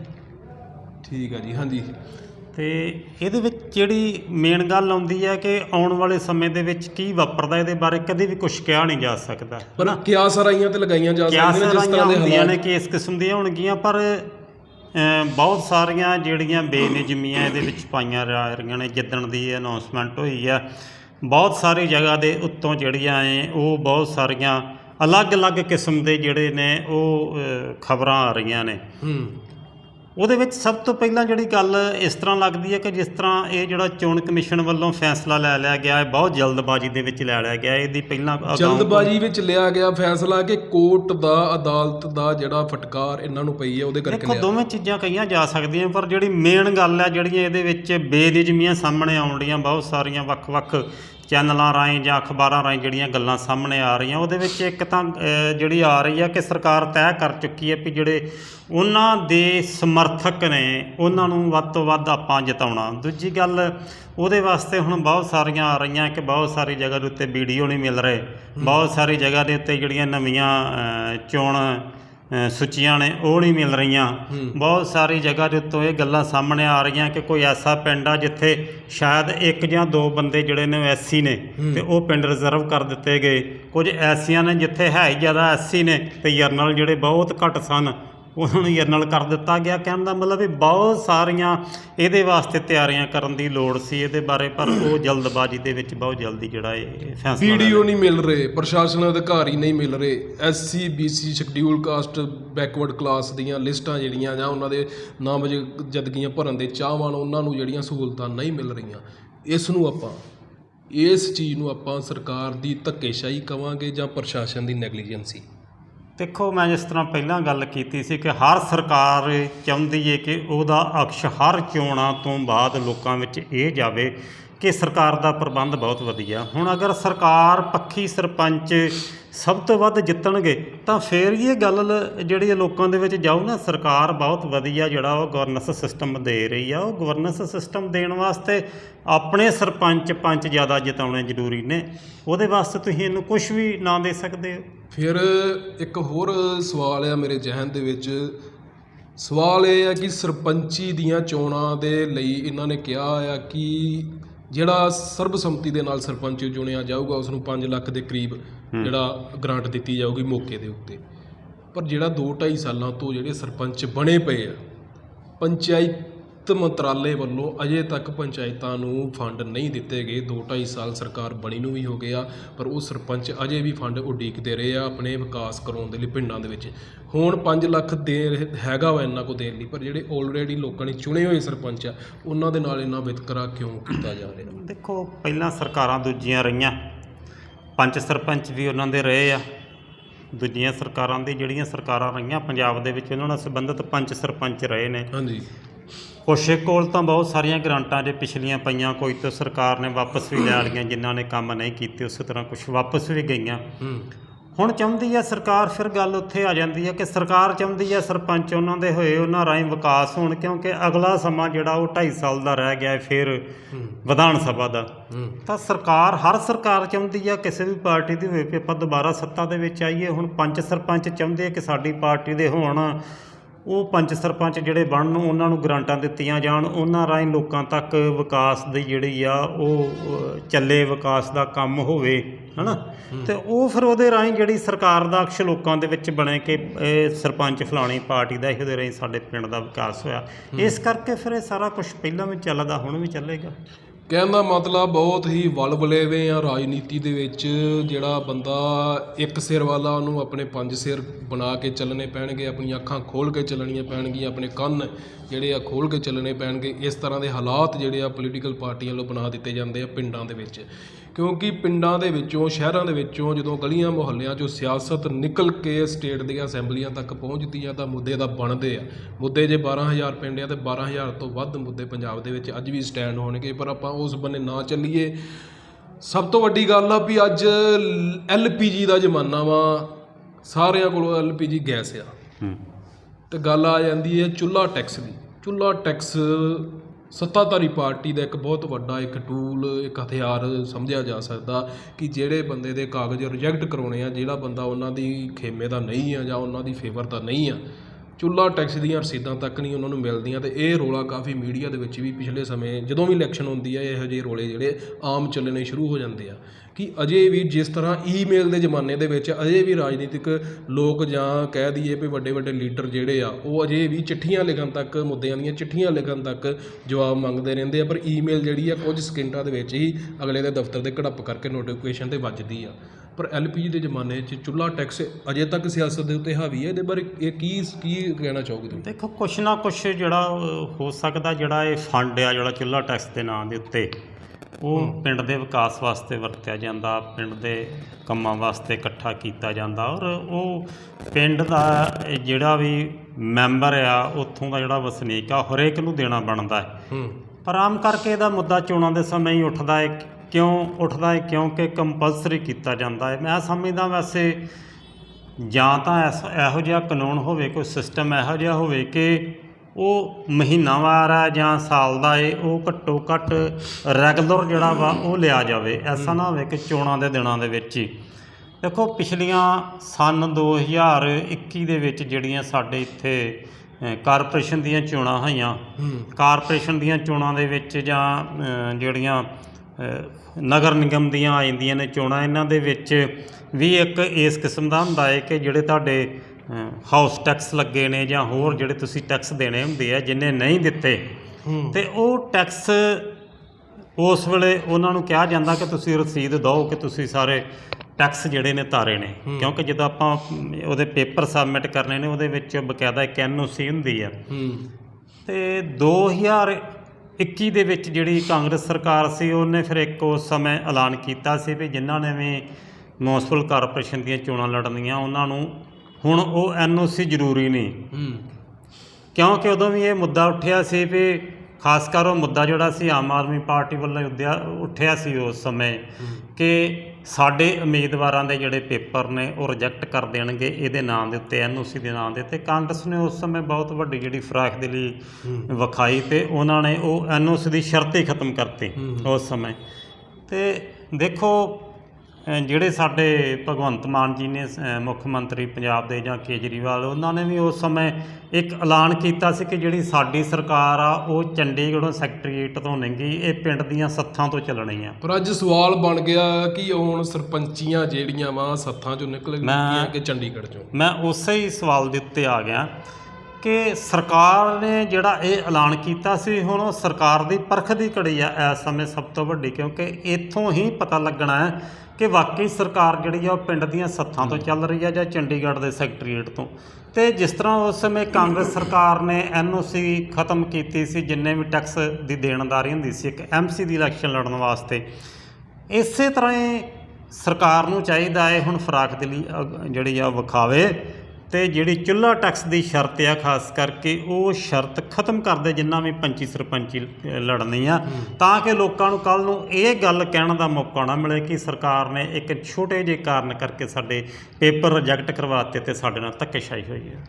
ਠੀਕ ਹੈ ਜੀ ਹਾਂਜੀ। ਤੇ ਇਹਦੇ ਵਿੱਚ ਜਿਹੜੀ ਮੇਨ ਗੱਲ ਆਉਂਦੀ ਹੈ ਕਿ ਆਉਣ ਵਾਲੇ ਸਮੇਂ ਦੇ ਵਿੱਚ ਕੀ ਵਾਪਰਦਾ ਇਹਦੇ ਬਾਰੇ ਕਦੇ ਵੀ ਕੁਝ ਕਿਹਾ ਨਹੀਂ ਜਾ ਸਕਦਾ ਪਰ ਕਿਆ ਸਰਾਈਆਂ ਤੇ ਲਗਾਈਆਂ ਜਾ ਸਕਦੀਆਂ ਨੇ ਜਿਸ ਤਰ੍ਹਾਂ ਦੇ ਹੁੰਦੀਆਂ ਹਾਲਾਤ? ਨੇ ਕਿ ਇਸ ਕਿਸਮ ਦੀਆਂ ਹੋਣਗੀਆਂ ਪਰ ਬਹੁਤ ਸਾਰੀਆਂ ਜਿਹੜੀਆਂ ਬੇਨਿਜਮੀਆਂ ਇਹਦੇ ਵਿੱਚ ਪਾਈਆਂ ਜਾ ਰਹੀਆਂ ਨੇ ਜਿੱਦਣ ਦੀ ਅਨਾਉਂਸਮੈਂਟ ਹੋਈ ਆ ਬਹੁਤ ਸਾਰੀ ਜਗ੍ਹਾ ਦੇ ਉੱਤੋਂ ਜਿਹੜੀਆਂ ਐ ਉਹ ਬਹੁਤ ਸਾਰੀਆਂ ਅਲੱਗ-ਅਲੱਗ ਕਿਸਮ ਦੇ ਜਿਹੜੇ ਨੇ ਉਹ ਖਬਰਾਂ ਆ ਰਹੀਆਂ ਨੇ। ਹੂੰ। ਉਹਦੇ ਵਿੱਚ ਸਭ ਤੋਂ ਪਹਿਲਾਂ ਜਿਹੜੀ ਗੱਲ ਇਸ ਤਰ੍ਹਾਂ ਲੱਗਦੀ ਹੈ ਕਿ ਜਿਸ ਤਰ੍ਹਾਂ ਇਹ ਜਿਹੜਾ ਚੋਣ ਕਮਿਸ਼ਨ ਵੱਲੋਂ ਫੈਸਲਾ ਲੈ ਲਿਆ ਗਿਆ ਹੈ ਬਹੁਤ ਜਲਦਬਾਜ਼ੀ ਦੇ ਵਿੱਚ ਲੈ ਲਿਆ ਗਿਆ। ਇਹਦੀ ਪਹਿਲਾਂ ਜਲਦਬਾਜ਼ੀ ਵਿੱਚ ਲਿਆ ਗਿਆ ਫੈਸਲਾ ਕਿ ਕੋਰਟ ਦਾ ਅਦਾਲਤ ਦਾ ਜਿਹੜਾ ਫਟਕਾਰ ਇਹਨਾਂ ਨੂੰ ਪਈ ਹੈ ਉਹਦੇ ਕਰਕੇ ਦੇਖੋ ਦੋਵੇਂ ਚੀਜ਼ਾਂ ਕਹੀਆਂ ਜਾ ਸਕਦੀਆਂ ਪਰ ਜਿਹੜੀ ਮੇਨ ਗੱਲ ਹੈ ਜਿਹੜੀਆਂ ਇਹਦੇ ਵਿੱਚ ਬੇਨਿਜਮੀਆਂ ਸਾਹਮਣੇ ਆਉਣ ਡੀਆਂ ਬਹੁਤ ਸਾਰੀਆਂ ਵੱਖ-ਵੱਖ ਚੈਨਲਾਂ ਰਾਹੀਂ ਜਾਂ ਅਖਬਾਰਾਂ ਰਾਹੀਂ ਜਿਹੜੀਆਂ ਗੱਲਾਂ ਸਾਹਮਣੇ ਆ ਰਹੀਆਂ, ਉਹਦੇ ਵਿੱਚ ਇੱਕ ਤਾਂ ਜਿਹੜੀ ਆ ਰਹੀ ਹੈ ਕਿ ਸਰਕਾਰ ਤੈਅ ਕਰ ਚੁੱਕੀ ਹੈ ਵੀ ਜਿਹੜੇ ਉਹਨਾਂ ਦੇ ਸਮਰਥਕ ਨੇ, ਉਹਨਾਂ ਨੂੰ ਵੱਧ ਤੋਂ ਵੱਧ ਆਪਾਂ ਜਿਤਾਉਣਾ। ਦੂਜੀ ਗੱਲ, ਉਹਦੇ ਵਾਸਤੇ ਹੁਣ ਬਹੁਤ ਸਾਰੀਆਂ ਆ ਰਹੀਆਂ ਕਿ ਬਹੁਤ ਸਾਰੀ ਜਗ੍ਹਾ ਦੇ ਉੱਤੇ ਵੀਡੀਓ ਨਹੀਂ ਮਿਲ ਰਹੇ। ਬਹੁਤ ਸਾਰੀ ਜਗ੍ਹਾ ਦੇ ਉੱਤੇ ਜਿਹੜੀਆਂ ਨਵੀਆਂ ਚੋਣ ਸੂਚੀਆਂ ਨੇ ਉਹ ਨਹੀਂ ਮਿਲ ਰਹੀਆਂ। ਬਹੁਤ ਸਾਰੀ ਜਗ੍ਹਾ ਦੇ ਉੱਤੋਂ ਇਹ ਗੱਲਾਂ ਸਾਹਮਣੇ ਆ ਰਹੀਆਂ ਕਿ ਕੋਈ ਐਸਾ ਪਿੰਡ ਆ ਜਿੱਥੇ ਸ਼ਾਇਦ ਇੱਕ ਜਾਂ ਦੋ ਬੰਦੇ ਜਿਹੜੇ ਨੇ ਐਸਸੀ ਨੇ ਤੇ ਉਹ ਪਿੰਡ ਰਿਜ਼ਰਵ ਕਰ ਦਿੱਤੇ ਗਏ। ਕੁਝ ਐਸੀਆਂ ਨੇ ਜਿੱਥੇ ਹੈ ਹੀ ਜ਼ਿਆਦਾ ਐਸਸੀ ਨੇ ਤੇ ਜਰਨਲ ਜਿਹੜੇ ਬਹੁਤ ਘੱਟ ਸਨ ਉਹਨਾਂ ਨੂੰ ਜਰਨਲ ਕਰ ਦਿੱਤਾ ਗਿਆ। ਕਹਿਣ ਦਾ ਮਤਲਬ ਵੀ ਬਹੁਤ ਸਾਰੀਆਂ ਇਹਦੇ ਵਾਸਤੇ ਤਿਆਰੀਆਂ ਕਰਨ ਦੀ ਲੋੜ ਸੀ। ਇਹਦੇ ਬਾਰੇ ਪਰ ਉਹ ਜਲਦਬਾਜ਼ੀ ਦੇ ਵਿੱਚ ਬਹੁਤ ਜਲਦੀ ਜਿਹੜਾ ਇਹ ਫੈਸਲਾ ਵੀਡੀਓ ਨਹੀਂ ਮਿਲ ਰਹੇ ਪ੍ਰਸ਼ਾਸਨ ਅਧਿਕਾਰੀ ਨਹੀਂ ਮਿਲ ਰਹੇ। SC BC schedule caste backward class ਦੀਆਂ ਲਿਸਟਾਂ ਜਿਹੜੀਆਂ ਜਾਂ ਉਹਨਾਂ ਦੇ ਨਾਮ ਜਦਗੀਆਂ ਭਰਨ ਦੇ ਚਾਹਵਾਨ ਉਹਨਾਂ ਨੂੰ ਜਿਹੜੀਆਂ ਸਹੂਲਤਾਂ ਨਹੀਂ ਮਿਲ ਰਹੀਆਂ ਇਸ ਨੂੰ ਆਪਾਂ ਇਸ ਚੀਜ਼ ਨੂੰ ਆਪਾਂ ਸਰਕਾਰ ਦੀ ਧੱਕੇਸ਼ਾਹੀ ਕਵਾਂਗੇ ਜਾਂ ਪ੍ਰਸ਼ਾਸਨ ਦੀ ਨੈਗਲੀਜੈਂਸੀ? ਦੇਖੋ, ਮੈਂ ਜਿਸ ਤਰ੍ਹਾਂ ਪਹਿਲਾਂ ਗੱਲ ਕੀਤੀ ਸੀ ਕਿ ਹਰ ਸਰਕਾਰ ਚਾਹੁੰਦੀ ਏ ਕਿ ਉਹਦਾ ਅਕਸ਼ ਹਰ ਚੋਣਾਂ ਤੋਂ ਬਾਅਦ ਲੋਕਾਂ ਵਿੱਚ ਇਹ ਜਾਵੇ ਕਿ ਸਰਕਾਰ ਦਾ ਪ੍ਰਬੰਧ ਬਹੁਤ ਵਧੀਆ। ਹੁਣ ਅਗਰ ਸਰਕਾਰ, ਪੱਖੀ ਸਰਪੰਚ ਸਭ ਤੋਂ ਵੱਧ ਜਿੱਤਣਗੇ, ਤਾਂ ਫੇਰ ਇਹ ਗੱਲ ਜਿਹੜੀ ਇਹ ਲੋਕਾਂ ਦੇ ਵਿੱਚ ਜਾਊ ਨਾ, ਸਰਕਾਰ ਬਹੁਤ ਵਧੀਆ ਜਿਹੜਾ ਉਹ ਗਵਰਨੈਂਸ ਸਿਸਟਮ ਦੇ ਰਹੀ ਆ। ਉਹ ਗਵਰਨੈਂਸ ਸਿਸਟਮ ਦੇਣ ਵਾਸਤੇ ਆਪਣੇ ਸਰਪੰਚ ਪੰਚ ਜ਼ਿਆਦਾ ਜਿਤਾਉਣੇ ਜ਼ਰੂਰੀ ਨੇ। ਉਹਦੇ ਵਾਸਤੇ ਤੁਸੀਂ ਇਹਨੂੰ ਕੁਝ ਵੀ ਨਾ ਦੇ ਸਕਦੇ ਹੋ। ਫਿਰ ਇੱਕ ਹੋਰ ਸਵਾਲ ਆ ਮੇਰੇ ਜ਼ਿਹਨ ਦੇ ਵਿੱਚ। ਸਵਾਲ ਇਹ ਹੈ ਕਿ ਸਰਪੰਚੀ ਦੀਆਂ ਚੋਣਾਂ ਦੇ ਲਈ ਇਹਨਾਂ ਨੇ ਕਿਹਾ ਆ ਕਿ ਜਿਹੜਾ ਸਰਬਸੰਮਤੀ ਦੇ ਨਾਲ ਸਰਪੰਚ ਚੁਣਿਆ ਜਾਊਗਾ ਉਸ ਨੂੰ 5 ਲੱਖ ਦੇ ਕਰੀਬ ਜਿਹੜਾ ਗ੍ਰਾਂਟ ਦਿੱਤੀ ਜਾਊਗੀ ਮੌਕੇ ਦੇ ਉੱਤੇ। ਪਰ ਜਿਹੜਾ 2 2.5 ਸਾਲਾਂ ਤੋਂ ਜਿਹੜੇ ਸਰਪੰਚ ਬਣੇ ਪਏ ਆ ਪੰਚਾਇਤ ਮੰਤਰਾਲੇ ਵੱਲੋਂ ਅਜੇ ਤੱਕ ਪੰਚਾਇਤਾਂ ਨੂੰ ਫੰਡ ਨਹੀਂ ਦਿੱਤੇ ਗਏ। 2.5 ਸਾਲ ਸਰਕਾਰ ਬਣੀ ਨੂੰ ਵੀ ਹੋ ਗਿਆ ਪਰ ਉਹ ਸਰਪੰਚ ਅਜੇ ਵੀ ਫੰਡ ਉਡੀਕਦੇ ਰਹੇ ਆ ਆਪਣੇ ਵਿਕਾਸ ਕਰਾਉਣ ਦੇ ਲਈ ਪਿੰਡਾਂ ਦੇ ਵਿੱਚ। ਹੁਣ 5 ਲੱਖ ਦੇ ਹੈਗਾ ਵਾ ਇੰਨਾ ਕੋ ਦੇਣ ਲਈ ਪਰ ਜਿਹੜੇ ਆਲਰੇਡੀ ਲੋਕਾਂ ਨੇ ਚੁਣੇ ਹੋਏ ਸਰਪੰਚ ਆ ਉਹਨਾਂ ਦੇ ਨਾਲ ਇੰਨਾ ਵਿਤਕਰਾ ਕਿਉਂ ਕੀਤਾ ਜਾ ਰਿਹਾ? ਦੇਖੋ ਪਹਿਲਾਂ ਸਰਕਾਰਾਂ ਦੂਜੀਆਂ ਰਹੀਆਂ। ਪੰਚ ਸਰਪੰਚ ਵੀ ਉਹਨਾਂ ਦੇ ਰਹੇ ਆ। ਦੂਜੀਆਂ ਸਰਕਾਰਾਂ ਦੀ ਜਿਹੜੀਆਂ ਸਰਕਾਰਾਂ ਰਹੀਆਂ ਪੰਜਾਬ ਦੇ ਵਿੱਚ ਉਹਨਾਂ ਨਾਲ ਸੰਬੰਧਿਤ ਪੰਚ ਸਰਪੰਚ ਰਹੇ ਨੇ। ਹਾਂਜੀ। ਕੁਛ ਕੋਲ ਤਾਂ ਬਹੁਤ ਸਾਰੀਆਂ ਗ੍ਰਾਂਟਾਂ ਜੇ ਪਿਛਲੀਆਂ ਪਈਆਂ ਕੋਈ ਤਾਂ ਸਰਕਾਰ ਨੇ ਵਾਪਸ ਵੀ ਲੈ ਲਈਆਂ ਜਿਨ੍ਹਾਂ ਨੇ ਕੰਮ ਨਹੀਂ ਕੀਤੇ ਉਸੇ ਤਰ੍ਹਾਂ ਕੁਝ ਵਾਪਸ ਵੀ ਗਈਆਂ। ਹੂੰ। ਹੁਣ ਚਾਹੁੰਦੀ ਹੈ ਸਰਕਾਰ ਫਿਰ ਗੱਲ ਉੱਥੇ ਆ ਜਾਂਦੀ ਹੈ ਕਿ ਸਰਕਾਰ ਚਾਹੁੰਦੀ ਹੈ ਸਰਪੰਚ ਉਹਨਾਂ ਦੇ ਹੋਏ ਉਹਨਾਂ ਰਾਹੀਂ ਵਿਕਾਸ ਹੋਣ ਕਿਉਂਕਿ ਅਗਲਾ ਸਮਾਂ ਜਿਹੜਾ ਉਹ 2.5 ਸਾਲ ਦਾ ਰਹਿ ਗਿਆ ਹੈ ਫਿਰ ਵਿਧਾਨ ਸਭਾ ਦਾ। ਹੂੰ। ਤਾਂ ਸਰਕਾਰ ਹਰ ਸਰਕਾਰ ਚਾਹੁੰਦੀ ਆ ਕਿਸੇ ਵੀ ਪਾਰਟੀ ਦੀ ਹੋਵੇ ਕਿ ਆਪਾਂ ਦੁਬਾਰਾ ਸੱਤਾ ਦੇ ਵਿੱਚ ਆਈਏ। ਹੁਣ ਪੰਚ ਸਰਪੰਚ ਚਾਹੁੰਦੇ ਆ ਕਿ ਸਾਡੀ ਪਾਰਟੀ ਦੇ ਹੋਣ। ਉਹ ਪੰਚ ਸਰਪੰਚ ਜਿਹੜੇ ਬਣਨ ਉਹਨਾਂ ਨੂੰ ਗ੍ਰਾਂਟਾਂ ਦਿੱਤੀਆਂ ਜਾਣ ਉਹਨਾਂ ਰਾਹੀਂ ਲੋਕਾਂ ਤੱਕ ਵਿਕਾਸ ਦੀ ਜਿਹੜੀ ਆ ਉਹ ਚੱਲੇ ਵਿਕਾਸ ਦਾ ਕੰਮ ਹੋਵੇ ਹਨਾ? ਤੇ ਉਹ ਫਿਰ ਉਹਦੇ ਰਾਹੀਂ ਜਿਹੜੀ ਸਰਕਾਰ ਦਾ ਅਕਸ਼ ਲੋਕਾਂ ਦੇ ਵਿੱਚ ਬਣੇ ਕਿ ਇਹ ਸਰਪੰਚ ਫਲਾਣੀ ਪਾਰਟੀ ਦਾ ਇਹਦੇ ਰਾਹੀਂ ਸਾਡੇ ਪਿੰਡ ਦਾ ਵਿਕਾਸ ਹੋਇਆ। ਇਸ ਕਰਕੇ ਫਿਰ ਇਹ ਸਾਰਾ ਕੁਝ ਪਹਿਲਾਂ ਵੀ ਚੱਲਦਾ ਹੁਣ ਵੀ ਚੱਲੇਗਾ। ਕਹਿਣ ਦਾ ਮਤਲਬ ਬਹੁਤ ਹੀ ਵਲਵਲੇਵੇਂ ਆ ਰਾਜਨੀਤੀ ਦੇ ਵਿੱਚ, ਜਿਹੜਾ ਬੰਦਾ ਇੱਕ ਸਿਰ ਵਾਲਾ ਉਹਨੂੰ ਆਪਣੇ ਪੰਜ ਸਿਰ ਬਣਾ ਕੇ ਚੱਲਣੇ ਪੈਣਗੇ ਆਪਣੀਆਂ ਅੱਖਾਂ ਖੋਲ੍ਹ ਕੇ ਚੱਲਣੀਆਂ ਪੈਣਗੀਆਂ, ਆਪਣੇ ਕੰਨ ਜਿਹੜੇ ਆ ਖੋਲ੍ਹ ਕੇ ਚੱਲਣੇ ਪੈਣਗੇ, ਇਸ ਤਰ੍ਹਾਂ ਦੇ ਹਾਲਾਤ ਜਿਹੜੇ ਆ ਪੋਲੀਟੀਕਲ ਪਾਰਟੀਆਂ ਵੱਲੋਂ ਬਣਾ ਦਿੱਤੇ ਜਾਂਦੇ ਆ ਪਿੰਡਾਂ ਦੇ ਵਿੱਚ। ਕਿਉਂਕਿ ਪਿੰਡਾਂ ਦੇ ਵਿੱਚੋਂ ਸ਼ਹਿਰਾਂ ਦੇ ਵਿੱਚੋਂ ਜਦੋਂ ਗਲੀਆਂ ਮੁਹੱਲਿਆਂ 'ਚੋਂ ਸਿਆਸਤ ਨਿਕਲ ਕੇ ਸਟੇਟ ਦੀਆਂ ਅਸੈਂਬਲੀਆਂ ਤੱਕ ਪਹੁੰਚਦੀ ਆ ਤਾਂ ਮੁੱਦੇ ਦਾ ਬਣਦੇ ਆ। ਮੁੱਦੇ ਜੇ 12000 ਪਿੰਡ ਆ ਤੇ 12000 ਤੋਂ ਵੱਧ ਮੁੱਦੇ ਪੰਜਾਬ ਦੇ ਵਿੱਚ ਅੱਜ ਵੀ ਸਟੈਂਡ ਹੋਣਗੇ ਪਰ ਆਪਾਂ ਉਸ ਬੰਨੇ ਨਾ ਚੱਲੀਏ। ਸਭ ਤੋਂ ਵੱਡੀ ਗੱਲ ਆ ਵੀ ਅੱਜ ਐਲਪੀਜੀ ਦਾ ਜ਼ਮਾਨਾ ਵਾ। ਸਾਰਿਆਂ ਕੋਲ ਐਲਪੀਜੀ ਗੈਸ ਆ। ਹੂੰ। ਤੇ ਗੱਲ ਆ ਜਾਂਦੀ ਹੈ ਚੁੱਲ੍ਹਾ ਟੈਕਸ ਦੀ। ਚੁੱਲ੍ਹਾ ਟੈਕਸ ਸੱਤਾਧਾਰੀ ਪਾਰਟੀ ਦਾ ਇੱਕ ਬਹੁਤ ਵੱਡਾ ਇੱਕ ਟੂਲ ਇੱਕ ਹਥਿਆਰ ਸਮਝਿਆ ਜਾ ਸਕਦਾ ਕਿ ਜਿਹੜੇ ਬੰਦੇ ਦੇ ਕਾਗਜ਼ ਰਿਜੈਕਟ ਕਰਵਾਉਣੇ ਆ, ਜਿਹੜਾ ਬੰਦਾ ਉਹਨਾਂ ਦੀ ਖੇਮੇ ਦਾ ਨਹੀਂ ਆ ਜਾਂ ਉਹਨਾਂ ਦੀ ਫੇਵਰ ਦਾ ਨਹੀਂ ਆ ਚੁੱਲ੍ਹਾ ਟੈਕਸ ਦੀਆਂ ਰਸੀਦਾਂ ਤੱਕ ਨਹੀਂ ਉਹਨਾਂ ਨੂੰ ਮਿਲਦੀਆਂ ਅਤੇ ਇਹ ਰੌਲਾ ਕਾਫੀ ਮੀਡੀਆ ਦੇ ਵਿੱਚ ਵੀ ਪਿਛਲੇ ਸਮੇਂ ਜਦੋਂ ਵੀ ਇਲੈਕਸ਼ਨ ਹੁੰਦੀ ਹੈ, ਇਹੋ ਜਿਹੇ ਰੌਲੇ ਜਿਹੜੇ ਆਮ ਚੱਲਣੇ ਸ਼ੁਰੂ ਹੋ ਜਾਂਦੇ ਆ। ਕਿ ਅਜੇ ਵੀ ਜਿਸ ਤਰ੍ਹਾਂ ਈਮੇਲ ਦੇ ਜ਼ਮਾਨੇ ਦੇ ਵਿੱਚ ਅਜੇ ਵੀ ਰਾਜਨੀਤਿਕ ਲੋਕ ਜਾਂ ਕਹਿ ਦਈਏ ਵੀ ਵੱਡੇ ਵੱਡੇ ਲੀਡਰ ਜਿਹੜੇ ਆ, ਉਹ ਅਜੇ ਵੀ ਚਿੱਠੀਆਂ ਲਿਖਣ ਤੱਕ, ਮੁੱਦਿਆਂ ਦੀਆਂ ਚਿੱਠੀਆਂ ਲਿਖਣ ਤੱਕ ਜਵਾਬ ਮੰਗਦੇ ਰਹਿੰਦੇ ਆ, ਪਰ ਈਮੇਲ ਜਿਹੜੀ ਆ ਕੁਝ ਸਕਿੰਟਾਂ ਦੇ ਵਿੱਚ ਹੀ ਅਗਲੇ ਦੇ ਦਫ਼ਤਰ ਦੇ ਘੜੱਪ ਕਰਕੇ ਨੋਟੀਫਿਕੇਸ਼ਨ ਤੇ ਵੱਜਦੀ ਆ। ਪਰ ਐਲਪੀਜੀ ਦੇ ਜ਼ਮਾਨੇ 'ਚ ਚੁੱਲ੍ਹਾ ਟੈਕਸ ਅਜੇ ਤੱਕ ਸਿਆਸਤ ਦੇ ਉੱਤੇ ਹਾਵੀ ਹੈ। ਇਹਦੇ ਬਾਰੇ ਇਹ ਕੀ ਕੀ ਕਹਿਣਾ ਚਾਹੋਗੇ ਤੁਸੀਂ? ਦੇਖੋ ਕੁਛ ਨਾ ਕੁਛ ਜਿਹੜਾ ਹੋ ਸਕਦਾ ਜਿਹੜਾ ਇਹ ਫੰਡ ਆ ਜਿਹੜਾ ਚੁੱਲ੍ਹਾ ਟੈਕਸ ਦੇ ਨਾਂ ਦੇ ਉੱਤੇ ਉਹ ਪਿੰਡ ਦੇ ਵਿਕਾਸ ਵਾਸਤੇ ਵਰਤਿਆ ਜਾਂਦਾ ਪਿੰਡ ਦੇ ਕੰਮਾਂ ਵਾਸਤੇ ਇਕੱਠਾ ਕੀਤਾ ਜਾਂਦਾ ਔਰ ਉਹ ਪਿੰਡ ਦਾ ਜਿਹੜਾ ਵੀ ਮੈਂਬਰ ਆ ਉੱਥੋਂ ਦਾ ਜਿਹੜਾ ਵਸਨੀਕ ਆ ਹਰੇਕ ਨੂੰ ਦੇਣਾ ਬਣਦਾ ਹੈ। ਹੂੰ। ਪਰ ਆਮ ਕਰਕੇ ਇਹਦਾ ਮੁੱਦਾ ਚੋਣਾਂ ਦੇ ਸਮੇਂ ਹੀ ਉੱਠਦਾ ਹੈ। ਕਿਉਂ ਉੱਠਦਾ ਹੈ ਕਿਉਂਕਿ ਕੰਪਲਸਰੀ ਕੀਤਾ ਜਾਂਦਾ ਹੈ। ਮੈਂ ਸਮਝਦਾ ਵੈਸੇ ਜਾਂ ਤਾਂ ਇਹੋ ਜਿਹਾ ਕਾਨੂੰਨ ਹੋਵੇ ਕੋਈ ਸਿਸਟਮ ਇਹੋ ਜਿਹਾ ਹੋਵੇ ਕਿ ਉਹ ਮਹੀਨਾਵਾਰ ਆ ਜਾਂ ਸਾਲ ਦਾ ਏ ਉਹ ਘੱਟੋ ਘੱਟ ਰੈਗੂਲਰ ਜਿਹੜਾ ਵਾ ਉਹ ਲਿਆ ਜਾਵੇ। ਐਸਾ ਨਾ ਹੋਵੇ ਕਿ ਚੋਣਾਂ ਦੇ ਦਿਨਾਂ ਦੇ ਵਿੱਚ ਹੀ। ਦੇਖੋ ਪਿਛਲੀਆਂ ਸਨ 2021 ਦੇ ਵਿੱਚ ਜਿਹੜੀਆਂ ਸਾਡੇ ਇੱਥੇ ਕਾਰਪੋਰੇਸ਼ਨ ਦੀਆਂ ਚੋਣਾਂ ਹੋਈਆਂ ਕਾਰਪੋਰੇਸ਼ਨ ਦੀਆਂ ਚੋਣਾਂ ਦੇ ਵਿੱਚ ਜਾਂ ਜਿਹੜੀਆਂ ਨਗਰ ਨਿਗਮ ਦੀਆਂ ਆ ਜਾਂਦੀਆਂ ਨੇ ਚੋਣਾਂ। ਇਹਨਾਂ ਦੇ ਵਿੱਚ ਵੀ ਇੱਕ ਇਸ ਕਿਸਮ ਦਾ ਹੁੰਦਾ ਹੈ ਕਿ ਜਿਹੜੇ ਤੁਹਾਡੇ ਹਾਊਸ ਟੈਕਸ ਲੱਗੇ ਨੇ ਜਾਂ ਹੋਰ ਜਿਹੜੇ ਤੁਸੀਂ ਟੈਕਸ ਦੇਣੇ ਹੁੰਦੇ ਆ ਜਿੰਨੇ ਨਹੀਂ ਦਿੱਤੇ ਤੇ ਉਹ ਟੈਕਸ ਉਸ ਵੇਲੇ ਉਹਨਾਂ ਨੂੰ ਕਿਹਾ ਜਾਂਦਾ ਕਿ ਤੁਸੀਂ ਰਸੀਦ ਦਿਓ ਕਿ ਤੁਸੀਂ ਸਾਰੇ ਟੈਕਸ ਜਿਹੜੇ ਨੇ ਤਾਰੇ ਨੇ। ਕਿਉਂਕਿ ਜਦੋਂ ਆਪਾਂ ਉਹਦੇ ਪੇਪਰ ਸਬਮਿਟ ਕਰਨੇ ਨੇ ਉਹਦੇ ਵਿੱਚ ਬਕਾਇਦਾ ਇੱਕ ਐਨਓਸੀ ਹੁੰਦੀ ਆ। ਤੇ 2000 21 ਦੇ ਵਿੱਚ ਜਿਹੜੀ ਕਾਂਗਰਸ ਸਰਕਾਰ ਸੀ ਉਹਨੇ ਫਿਰ ਇੱਕ ਉਸ ਸਮੇਂ ਐਲਾਨ ਕੀਤਾ ਸੀ ਵੀ ਜਿਨ੍ਹਾਂ ਨੇ ਵੀ ਮਿਊਨਿਸਪਲ ਕਾਰਪੋਰੇਸ਼ਨ ਦੀਆਂ ਚੋਣਾਂ ਲੜਨੀਆਂ ਉਹਨਾਂ ਨੂੰ ਹੁਣ ਉਹ ਐਨਓਸੀ ਜ਼ਰੂਰੀ ਨਹੀਂ। ਕਿਉਂਕਿ ਉਦੋਂ ਵੀ ਇਹ ਮੁੱਦਾ ਉੱਠਿਆ ਸੀ ਵੀ ਖਾਸ ਕਰ ਉਹ ਮੁੱਦਾ ਜਿਹੜਾ ਸੀ ਆਮ ਆਦਮੀ ਪਾਰਟੀ ਵੱਲੋਂ ਉੱਠਿਆ ਸੀ ਉਸ ਸਮੇਂ ਕਿ ਸਾਡੇ ਉਮੀਦਵਾਰਾਂ ਦੇ ਜਿਹੜੇ ਪੇਪਰ ਨੇ ਉਹ ਰਿਜੈਕਟ ਕਰ ਦੇਣਗੇ ਇਹਦੇ ਨਾਂ ਦੇ ਉੱਤੇ ਐਨਓਸੀ ਦੇ ਨਾਂ ਦੇ ਉੱਤੇ। ਕਾਂਗਰਸ ਨੇ ਉਸ ਸਮੇਂ ਬਹੁਤ ਵੱਡੀ ਜਿਹੜੀ ਫਰਾਖ ਦੇ ਲਈ ਵਿਖਾਈ ਤੇ ਉਹਨਾਂ ਨੇ ਉਹ ਐਨਓਸੀ ਦੀ ਸ਼ਰਤ ਹੀ ਖਤਮ ਕਰਤੀ ਉਸ ਸਮੇਂ। ਤੇ ਦੇਖੋ ਜਿਹੜੇ ਸਾਡੇ ਭਗਵੰਤ ਮਾਨ ਜੀ ਨੇ ਮੁੱਖ ਮੰਤਰੀ ਪੰਜਾਬ ਦੇ ਜਾਂ ਕੇਜਰੀਵਾਲ ਉਹਨਾਂ ਨੇ ਵੀ ਉਸ ਸਮੇਂ ਇੱਕ ਐਲਾਨ ਕੀਤਾ ਸੀ ਕਿ ਜਿਹੜੀ ਸਾਡੀ ਸਰਕਾਰ ਆ ਉਹ ਚੰਡੀਗੜ੍ਹੋਂ ਸੈਕਟਰੀਏਟ ਤੋਂ ਨਹੀਂ ਗਈ ਇਹ ਪਿੰਡ ਦੀਆਂ ਸੱਥਾਂ ਤੋਂ ਚੱਲਣੀ ਆ ਪਰ ਅੱਜ ਸਵਾਲ ਬਣ ਗਿਆ ਕਿ ਹੁਣ ਸਰਪੰਚੀਆਂ ਜਿਹੜੀਆਂ ਵਾ ਸੱਥਾਂ ਚੋਂ ਨਿਕਲ ਗਈਆਂ ਕਿ ਚੰਡੀਗੜ੍ਹ ਚੋਂ? ਮੈਂ ਉਸੇ ਹੀ ਸਵਾਲ ਦੇ ਉੱਤੇ ਆ ਗਿਆ। ਕਿ ਸਰਕਾਰ ਨੇ ਜਿਹੜਾ ਇਹ ਐਲਾਨ ਕੀਤਾ ਸੀ, ਹੁਣ ਉਹ ਸਰਕਾਰ ਦੀ ਪਰਖ ਦੀ ਘੜੀ ਆ ਇਸ ਸਮੇਂ ਸਭ ਤੋਂ ਵੱਡੀ, ਕਿਉਂਕਿ ਇੱਥੋਂ ਹੀ ਪਤਾ ਲੱਗਣਾ ਹੈ ਕਿ ਵਾਕਈ ਸਰਕਾਰ ਜਿਹੜੀ ਆ ਉਹ ਪਿੰਡ ਦੀਆਂ ਸੱਥਾਂ ਤੋਂ ਚੱਲ ਰਹੀ ਆ ਜਾਂ ਚੰਡੀਗੜ੍ਹ ਦੇ ਸੈਕਟਰੀਏਟ ਤੋਂ। ਤੇ ਜਿਸ ਤਰ੍ਹਾਂ ਉਸ ਸਮੇਂ ਕਾਂਗਰਸ ਸਰਕਾਰ ਨੇ ਐਨਓਸੀ ਖਤਮ ਕੀਤੀ ਸੀ, ਜਿੰਨੇ ਵੀ ਟੈਕਸ ਦੀ ਦੇਣਦਾਰੀ ਹੁੰਦੀ ਸੀ, ਇੱਕ ਐਮਸੀ ਦੀ ਇਲੈਕਸ਼ਨ ਲੜਨ ਵਾਸਤੇ, ਇਸੇ ਤਰ੍ਹਾਂ ਹੀ ਸਰਕਾਰ ਨੂੰ ਚਾਹੀਦਾ ਹੈ ਹੁਣ ਫਰਾਖ ਦੇ ਲਈ ਅਗ- ਜਿਹੜੀ ਆ ਵਿਖਾਵੇ। ਤੇ ਜਿਹੜੀ ਚੁੱਲ੍ਹਾ ਟੈਕਸ ਦੀ ਸ਼ਰਤ ਆ ਖਾਸ ਕਰਕੇ ਉਹ ਸ਼ਰਤ ਖਤਮ ਕਰਦੇ ਜਿੰਨਾ ਵੀ ਪੰਚੀ ਸਰਪੰਚੀ ਲੜਨੀ ਆ। ਤਾਂ ਕਿ ਲੋਕਾਂ ਨੂੰ ਕੱਲ ਨੂੰ ਇਹ ਗੱਲ ਕਹਿਣ ਦਾ ਮੌਕਾ ਨਾ ਮਿਲੇ ਕਿ ਸਰਕਾਰ ਨੇ ਇੱਕ ਛੋਟੇ ਜਿਹੇ ਕਾਰਨ ਕਰਕੇ ਸਾਡੇ ਪੇਪਰ ਰਿਜੈਕਟ ਕਰਵਾਤੇ ਤੇ ਸਾਡੇ ਨਾਲ ਧੱਕੇਸ਼ਾਹੀ ਹੋਈ ਹੈ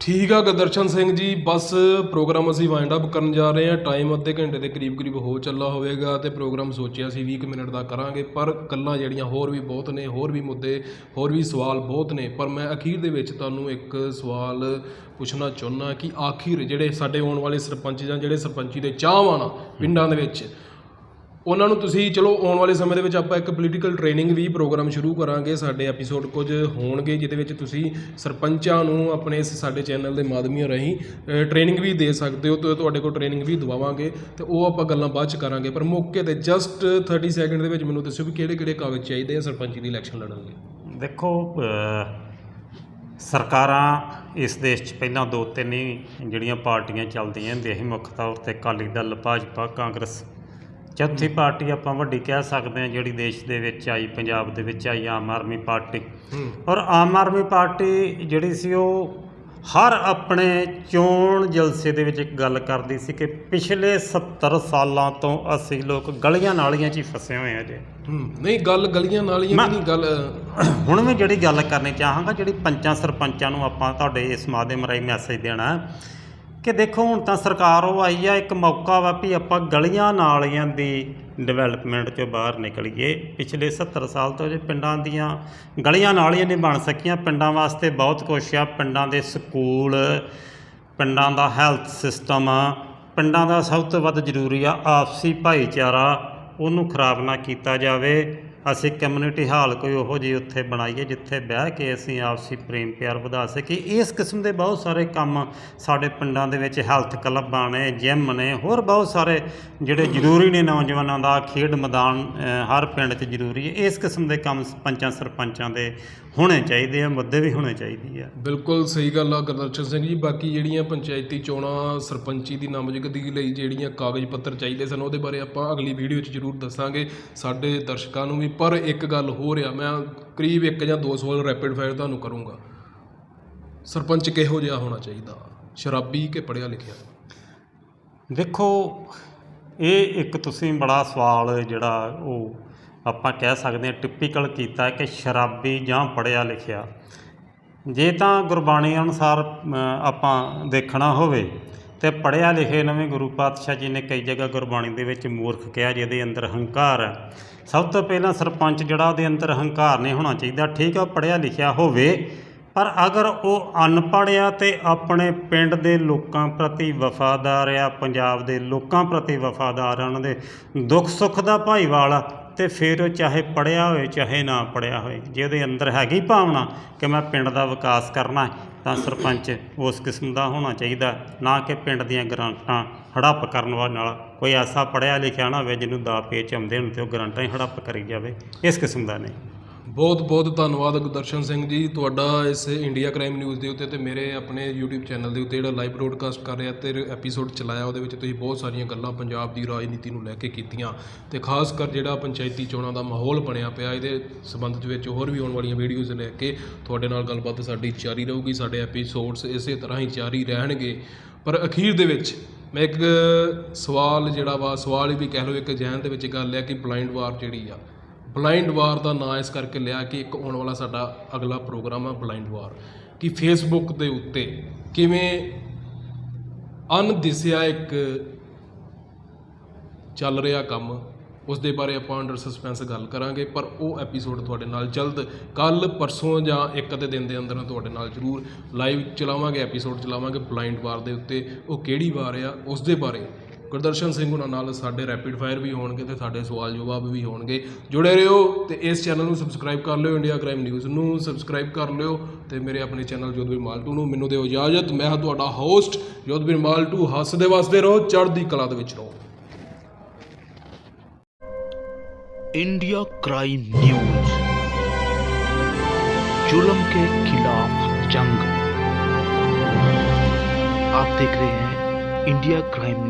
ਠੀਕ ਆ ਗੁਰਦਰਸ਼ਨ ਸਿੰਘ ਜੀ, ਬਸ ਪ੍ਰੋਗਰਾਮ ਅਸੀਂ ਵਾਈਂਡ ਅਪ ਕਰਨ ਜਾ ਰਹੇ ਹਾਂ। ਟਾਈਮ ਅੱਧੇ ਘੰਟੇ ਦੇ ਕਰੀਬ ਕਰੀਬ ਹੋ ਚੱਲਾ ਹੋਵੇਗਾ ਤੇ ਪ੍ਰੋਗਰਾਮ ਸੋਚਿਆ ਸੀ 20 ਕੁ ਮਿੰਟ ਦਾ ਕਰਾਂਗੇ, ਪਰ ਗੱਲਾਂ ਜਿਹੜੀਆਂ ਹੋਰ ਵੀ ਬਹੁਤ ਨੇ, ਹੋਰ ਵੀ ਮੁੱਦੇ, ਹੋਰ ਵੀ ਸਵਾਲ ਬਹੁਤ ਨੇ। ਪਰ ਮੈਂ ਅਖੀਰ ਦੇ ਵਿੱਚ ਤੁਹਾਨੂੰ ਇੱਕ ਸਵਾਲ ਪੁੱਛਣਾ ਚਾਹੁੰਦਾ ਕਿ ਆਖਿਰ ਜਿਹੜੇ ਸਾਡੇ ਆਉਣ ਵਾਲੇ ਸਰਪੰਚ ਜਾਂ ਜਿਹੜੇ ਸਰਪੰਚੀ ਦੇ ਚਾਹਵਾਨ ਆ ਪਿੰਡਾਂ ਦੇ ਵਿੱਚ ਉਹਨਾਂ ਨੂੰ ਤੁਸੀਂ ਚਲੋ ਆਉਣ ਵਾਲੇ ਸਮੇਂ ਦੇ ਵਿੱਚ ਆਪਾਂ ਇੱਕ ਪੋਲੀਟੀਕਲ ਟ੍ਰੇਨਿੰਗ ਵੀ ਪ੍ਰੋਗਰਾਮ ਸ਼ੁਰੂ ਕਰਾਂਗੇ। ਸਾਡੇ ਐਪੀਸੋਡ ਕੁਝ ਹੋਣਗੇ ਜਿਹਦੇ ਵਿੱਚ ਤੁਸੀਂ ਸਰਪੰਚਾਂ ਨੂੰ ਆਪਣੇ ਇਸ ਸਾਡੇ ਚੈਨਲ ਦੇ ਮਾਧਿਅਮ ਰਾਹੀਂ ਟ੍ਰੇਨਿੰਗ ਵੀ ਦੇ ਸਕਦੇ ਹੋ, ਤੇ ਤੁਹਾਡੇ ਕੋਲ ਟ੍ਰੇਨਿੰਗ ਵੀ ਦਵਾਵਾਂਗੇ, ਤੇ ਉਹ ਆਪਾਂ ਗੱਲਾਂ ਬਾਅਦ ਚ ਕਰਾਂਗੇ। ਪਰ ਮੌਕੇ ਤੇ ਜਸਟ 30 ਸੈਕਿੰਡ ਦੇ ਵਿੱਚ ਮੈਨੂੰ ਦੱਸਿਓ ਵੀ ਕਿਹੜੇ ਕਿਹੜੇ ਕਾਗਜ਼ ਚਾਹੀਦੇ ਆ ਸਰਪੰਚੀ ਦੀ ਇਲੈਕਸ਼ਨ ਲੜਨ ਲਈ। ਦੇਖੋ ਸਰਕਾਰਾਂ ਇਸ ਦੇਸ਼ 'ਚ ਪਹਿਲਾਂ ਦੋ ਤਿੰਨ ਹੀ ਜਿਹੜੀਆਂ ਪਾਰਟੀਆਂ ਚੱਲਦੀਆਂ ਹੁੰਦੀਆਂ ਸੀ ਮੁੱਖ ਤੌਰ ਤੇ ਅਕਾਲੀ ਦਲ, ਭਾਜਪਾ, ਕਾਂਗਰਸ ਚੌਥੀ ਪਾਰਟੀ ਆਪਾਂ ਵੱਡੀ ਕਹਿ ਸਕਦੇ ਹਾਂ ਜਿਹੜੀ ਦੇਸ਼ ਦੇ ਵਿੱਚ ਆਈ ਪੰਜਾਬ ਦੇ ਵਿੱਚ ਆਈ ਆਮ ਆਦਮੀ ਪਾਰਟੀ। ਔਰ ਆਮ ਆਦਮੀ ਪਾਰਟੀ ਜਿਹੜੀ ਸੀ ਉਹ ਹਰ ਆਪਣੇ ਚੋਣ ਜਲਸੇ ਦੇ ਵਿੱਚ ਇੱਕ ਗੱਲ ਕਰਦੀ ਸੀ ਕਿ ਪਿਛਲੇ 70 ਸਾਲਾਂ ਤੋਂ ਅਸੀਂ ਲੋਕ ਗਲੀਆਂ ਨਾਲੀਆਂ 'ਚ ਹੀ ਫਸੇ ਹੋਏ ਆ ਜੇ ਨਹੀਂ ਗੱਲ ਗਲੀਆਂ ਨਾਲੀਆਂ ਦੀ ਗੱਲ ਹੁਣ ਮੈਂ ਜਿਹੜੀ ਗੱਲ ਕਰਨੀ ਚਾਹਾਂਗਾ ਜਿਹੜੀ ਪੰਚਾਂ ਸਰਪੰਚਾਂ ਨੂੰ ਆਪਾਂ ਤੁਹਾਡੇ ਇਸ ਮਾਧਿਅਮ ਰਾਹੀਂ ਮੈਸੇਜ ਦੇਣਾ ਕਿ ਦੇਖੋ ਹੁਣ ਤਾਂ ਸਰਕਾਰ ਉਹ ਆਈ ਆ, ਇੱਕ ਮੌਕਾ ਵਾ ਵੀ ਆਪਾਂ ਗਲੀਆਂ ਨਾਲੀਆਂ ਦੀ ਡਿਵੈਲਪਮੈਂਟ ਚੋਂ ਬਾਹਰ ਨਿਕਲੀਏ। ਪਿਛਲੇ 70 ਸਾਲ ਤੋਂ ਜੇ ਪਿੰਡਾਂ ਦੀਆਂ ਗਲੀਆਂ ਨਾਲੀਆਂ ਨਹੀਂ ਬਣ ਸਕੀਆਂ, ਪਿੰਡਾਂ ਵਾਸਤੇ ਬਹੁਤ ਕੁਛ ਆ। ਪਿੰਡਾਂ ਦੇ ਸਕੂਲ, ਪਿੰਡਾਂ ਦਾ ਹੈਲਥ ਸਿਸਟਮ ਪਿੰਡਾਂ ਦਾ ਸਭ ਤੋਂ ਵੱਧ ਜ਼ਰੂਰੀ ਆ ਆਪਸੀ ਭਾਈਚਾਰਾ, ਉਹਨੂੰ ਖਰਾਬ ਨਾ ਕੀਤਾ ਜਾਵੇ। ਅਸੀਂ ਕਮਿਊਨਿਟੀ ਹਾਲ ਕੋਈ ਉਹੋ ਜਿਹੀ ਉੱਥੇ ਬਣਾਈਏ ਜਿੱਥੇ ਬਹਿ ਕੇ ਅਸੀਂ ਆਪਸੀ ਪ੍ਰੇਮ ਪਿਆਰ ਵਧਾ ਸਕੀਏ। ਇਸ ਕਿਸਮ ਦੇ ਬਹੁਤ ਸਾਰੇ ਕੰਮ ਸਾਡੇ ਪਿੰਡਾਂ ਦੇ ਵਿੱਚ ਹੈਲਥ ਕਲੱਬਾਂ ਨੇ ਜਿਮ ਨੇ, ਹੋਰ ਬਹੁਤ ਸਾਰੇ ਜਿਹੜੇ ਜ਼ਰੂਰੀ ਨੇ ਨੌਜਵਾਨਾਂ ਦਾ, ਖੇਡ ਮੈਦਾਨ ਹਰ ਪਿੰਡ 'ਚ ਜ਼ਰੂਰੀ ਹੈ। ਇਸ ਕਿਸਮ ਦੇ ਕੰਮ ਪੰਚਾਂ ਸਰਪੰਚਾਂ ਦੇ ਹੋਣੇ ਚਾਹੀਦੇ ਆ, ਮੁੱਦੇ ਵੀ ਹੋਣੇ ਚਾਹੀਦੇ ਆ। ਬਿਲਕੁਲ ਸਹੀ ਗੱਲ ਆ ਗੁਰਦਰਸ਼ਨ ਸਿੰਘ ਜੀ। ਬਾਕੀ ਜਿਹੜੀਆਂ ਪੰਚਾਇਤੀ ਚੋਣਾਂ ਸਰਪੰਚੀ ਦੀ ਨਾਮਜ਼ਦਗੀ ਲਈ ਜਿਹੜੀਆਂ ਕਾਗਜ਼ ਪੱਤਰ ਚਾਹੀਦੇ ਸਨ, ਉਹਦੇ ਬਾਰੇ ਆਪਾਂ ਅਗਲੀ ਵੀਡੀਓ 'ਚ ਜ਼ਰੂਰ ਦੱਸਾਂਗੇ। ਸਾਡੇ ਦਰਸ਼ਕਾਂ ਨੂੰ ਵੀ ਪਰ ਇੱਕ ਗੱਲ ਹੋ ਰਿਹਾ ਮੈਂ ਕਰੀਬ ਇੱਕ ਜਾਂ ਦੋ ਸਵਾਲ ਰੈਪਿਡ ਫਾਇਰ ਤੁਹਾਨੂੰ ਕਰੂੰਗਾ। ਸਰਪੰਚ ਕਿਹੋ ਜਿਹਾ ਹੋਣਾ ਚਾਹੀਦਾ? ਸ਼ਰਾਬੀ ਕਿ ਪੜ੍ਹਿਆ ਲਿਖਿਆ? ਦੇਖੋ, ਇਹ ਇੱਕ ਤੁਸੀਂ ਬੜਾ ਸਵਾਲ ਜਿਹੜਾ ਉਹ ਆਪਾਂ ਕਹਿ ਸਕਦੇ ਹਾਂ ਟਿਪੀਕਲ ਕੀਤਾ ਕਿ ਸ਼ਰਾਬੀ ਜਾਂ ਪੜ੍ਹਿਆ ਲਿਖਿਆ। ਜੇ ਤਾਂ ਗੁਰਬਾਣੀ ਅਨੁਸਾਰ ਆਪਾਂ ਦੇਖਣਾ ਹੋਵੇ ਤੇ ਪੜ੍ਹਿਆ ਲਿਖੇ ਨਵੇਂ ਗੁਰੂ ਪਾਤਸ਼ਾਹ ਜੀ ਨੇ ਕਈ ਜਗ੍ਹਾ ਗੁਰਬਾਣੀ ਦੇ ਵਿੱਚ ਮੂਰਖ ਕਿਹਾ ਜਿਹਦੇ ਅੰਦਰ ਹੰਕਾਰ ਹੈ। ਸਭ ਤੋਂ ਪਹਿਲਾਂ ਸਰਪੰਚ ਜਿਹੜਾ ਉਹਦੇ ਅੰਦਰ ਹੰਕਾਰ ਨਹੀਂ ਹੋਣਾ ਚਾਹੀਦਾ, ਠੀਕ ਆ ਪੜ੍ਹਿਆ ਲਿਖਿਆ ਹੋਵੇ, ਪਰ ਅਗਰ ਉਹ ਅਨਪੜ੍ਹ ਆ ਤੇ ਆਪਣੇ ਪਿੰਡ ਦੇ ਲੋਕਾਂ ਪ੍ਰਤੀ ਵਫਾਦਾਰ ਆ, ਪੰਜਾਬ ਦੇ ਲੋਕਾਂ ਪ੍ਰਤੀ ਵਫਾਦਾਰ ਆ, ਉਹਨਾਂ ਦੇ ਦੁੱਖ ਸੁੱਖ ਦਾ ਭਾਈਵਾਲ ਆ, ਤੇ ਫਿਰ ਉਹ ਚਾਹੇ ਪੜਿਆ ਹੋਵੇ, ਚਾਹੇ ਨਾ ਪੜਿਆ ਹੋਵੇ ਜਿਹਦੇ ਅੰਦਰ ਹੈਗੀ ਭਾਵਨਾ ਕਿ ਮੈਂ ਪਿੰਡ ਦਾ ਵਿਕਾਸ ਕਰਨਾ ਤਾਂ ਸਰਪੰਚ ਉਸ ਕਿਸਮ ਦਾ ਹੋਣਾ ਚਾਹੀਦਾ, ਨਾ ਕਿ ਪਿੰਡ ਦੀਆਂ ਗ੍ਰਾਂਟਾਂ ਹੜੱਪ ਕਰਨ ਵਾਲਾ ਨਾਲ। ਕੋਈ ਐਸਾ ਪੜਿਆ ਲਿਖਿਆ ਨਾ ਹੋਵੇ ਜਿਹਨੂੰ ਦਾ ਪੇਚ ਆਉਂਦੇ ਹੋਣ ਤੇ ਉਹ ਗ੍ਰਾਂਟਾਂ ਹੀ ਹੜੱਪ ਕਰੀ ਜਾਵੇ। ਇਸ ਕਿਸਮ ਦਾ ਨਹੀਂ। ਬਹੁਤ ਬਹੁਤ ਧੰਨਵਾਦ ਗੁਰਦਰਸ਼ਨ ਸਿੰਘ ਜੀ। ਤੁਹਾਡਾ ਇਸ ਇੰਡੀਆ ਕ੍ਰਾਈਮ ਨਿਊਜ਼ ਦੇ ਉੱਤੇ ਤੇ ਮੇਰੇ ਆਪਣੇ YouTube ਚੈਨਲ ਦੇ ਉੱਤੇ ਜਿਹੜਾ ਲਾਈਵ ਬ੍ਰੋਡਕਾਸਟ ਕਰ ਰਿਹਾ ਤੇ ਐਪੀਸੋਡ ਚਲਾਇਆ, ਉਹਦੇ ਵਿੱਚ ਤੁਸੀਂ ਬਹੁਤ ਸਾਰੀਆਂ ਗੱਲਾਂ ਪੰਜਾਬ ਦੀ ਰਾਜਨੀਤੀ ਨੂੰ ਲੈ ਕੇ ਕੀਤੀਆਂ। ਤੇ ਖਾਸ ਕਰ ਜਿਹੜਾ ਪੰਚਾਇਤੀ ਚੋਣਾਂ ਦਾ ਮਾਹੌਲ ਬਣਿਆ ਪਿਆ, ਇਹਦੇ ਸੰਬੰਧ ਵਿੱਚ ਹੋਰ ਵੀ ਆਉਣ ਵਾਲੀਆਂ ਵੀਡੀਓਜ਼ ਲੈ ਕੇ ਤੁਹਾਡੇ ਨਾਲ ਗੱਲਬਾਤ ਸਾਡੀ ਜਾਰੀ ਰਹੂਗੀ, ਸਾਡੇ ਐਪੀਸੋਡਸ ਇਸੇ ਤਰ੍ਹਾਂ ਹੀ ਜਾਰੀ ਰਹਿਣਗੇ। ਪਰ ਅਖੀਰ ਦੇ ਵਿੱਚ ਮੈਂ ਇੱਕ ਸਵਾਲ ਜਿਹੜਾ ਵਾ, ਸਵਾਲ ਵੀ ਕਹਿ ਲਓ, ਇੱਕ ਜਹਿਨ ਦੇ ਵਿੱਚ ਗੱਲ ਹੈ ਕਿ ਬਲਾਈਂਡ ਵਾਰ ਜਿਹੜੀ ਆ ਬਲਾਈਂਡ ਵਾਰ ਦਾ ਨਾਂ ਇਸ ਕਰਕੇ ਲਿਆ ਕਿ ਇੱਕ ਆਉਣ ਵਾਲਾ ਸਾਡਾ ਅਗਲਾ ਪ੍ਰੋਗਰਾਮ ਆ ਬਲਾਈਂਡ ਵਾਰ, ਕਿ ਫੇਸਬੁੱਕ ਦੇ ਉੱਤੇ ਕਿਵੇਂ ਅਣਦਿਸਿਆ ਇੱਕ ਚੱਲ ਰਿਹਾ ਕੰਮ ਉਸ ਦੇ ਬਾਰੇ ਆਪਾਂ ਅੰਡਰ ਸਸਪੈਂਸ ਗੱਲ ਕਰਾਂਗੇ, ਪਰ ਉਹ ਐਪੀਸੋਡ ਤੁਹਾਡੇ ਨਾਲ ਜਲਦ ਕੱਲ ਪਰਸੋਂ ਜਾਂ ਇੱਕ ਅੱਧੇ ਦਿਨ ਦੇ ਅੰਦਰ ਤੁਹਾਡੇ ਨਾਲ ਜ਼ਰੂਰ ਲਾਈਵ ਚਲਾਵਾਂਗੇ ਐਪੀਸੋਡ ਚਲਾਵਾਂਗੇ ਬਲਾਈਂਡ ਵਾਰ ਦੇ ਉੱਤੇ, ਉਹ ਕਿਹੜੀ ਵਾਰ ਆ ਉਸ ਦੇ ਬਾਰੇ ਗੁਰਦਰਸ਼ਨ ਸਿੰਘ ਉਹਨਾਂ ਨਾਲ ਸਾਡੇ ਰੈਪਿਡ ਫਾਇਰ ਵੀ ਹੋਣਗੇ ਤੇ ਸਾਡੇ ਸਵਾਲ ਜਵਾਬ ਵੀ ਹੋਣਗੇ ਜੁੜੇ ਰਹੋ ਤੇ ਇਸ ਚੈਨਲ ਨੂੰ ਸਬਸਕ੍ਰਾਈਬ ਕਰ ਲਿਓ ਇੰਡੀਆ ਕ੍ਰਾਈਮ ਨਿਊਜ਼ ਨੂੰ ਸਬਸਕ੍ਰਾਈਬ ਕਰ ਲਿਓ ਤੇ ਮੇਰੇ ਆਪਣੇ ਚੈਨਲ ਜੋਧਵੀਰ ਮਾਲਟੂ ਨੂੰ ਮੈਨੂੰ ਦਿਓ ਇਜਾਜ਼ਤ ਮੈਂ ਹਾਂ ਤੁਹਾਡਾ ਹੋਸਟ ਜੋਧਵੀਰ ਮਾਲਟੂ ਹੱਸਦੇ ਵਸਦੇ ਰਹੋ ਚੜ੍ਹਦੀ ਕਲਾ ਦੇ ਵਿੱਚ ਰਹੋ इंडिया क्राइम न्यूज जुल्म के खिलाफ जंग आप देख रहे हैं इंडिया क्राइम न्यूज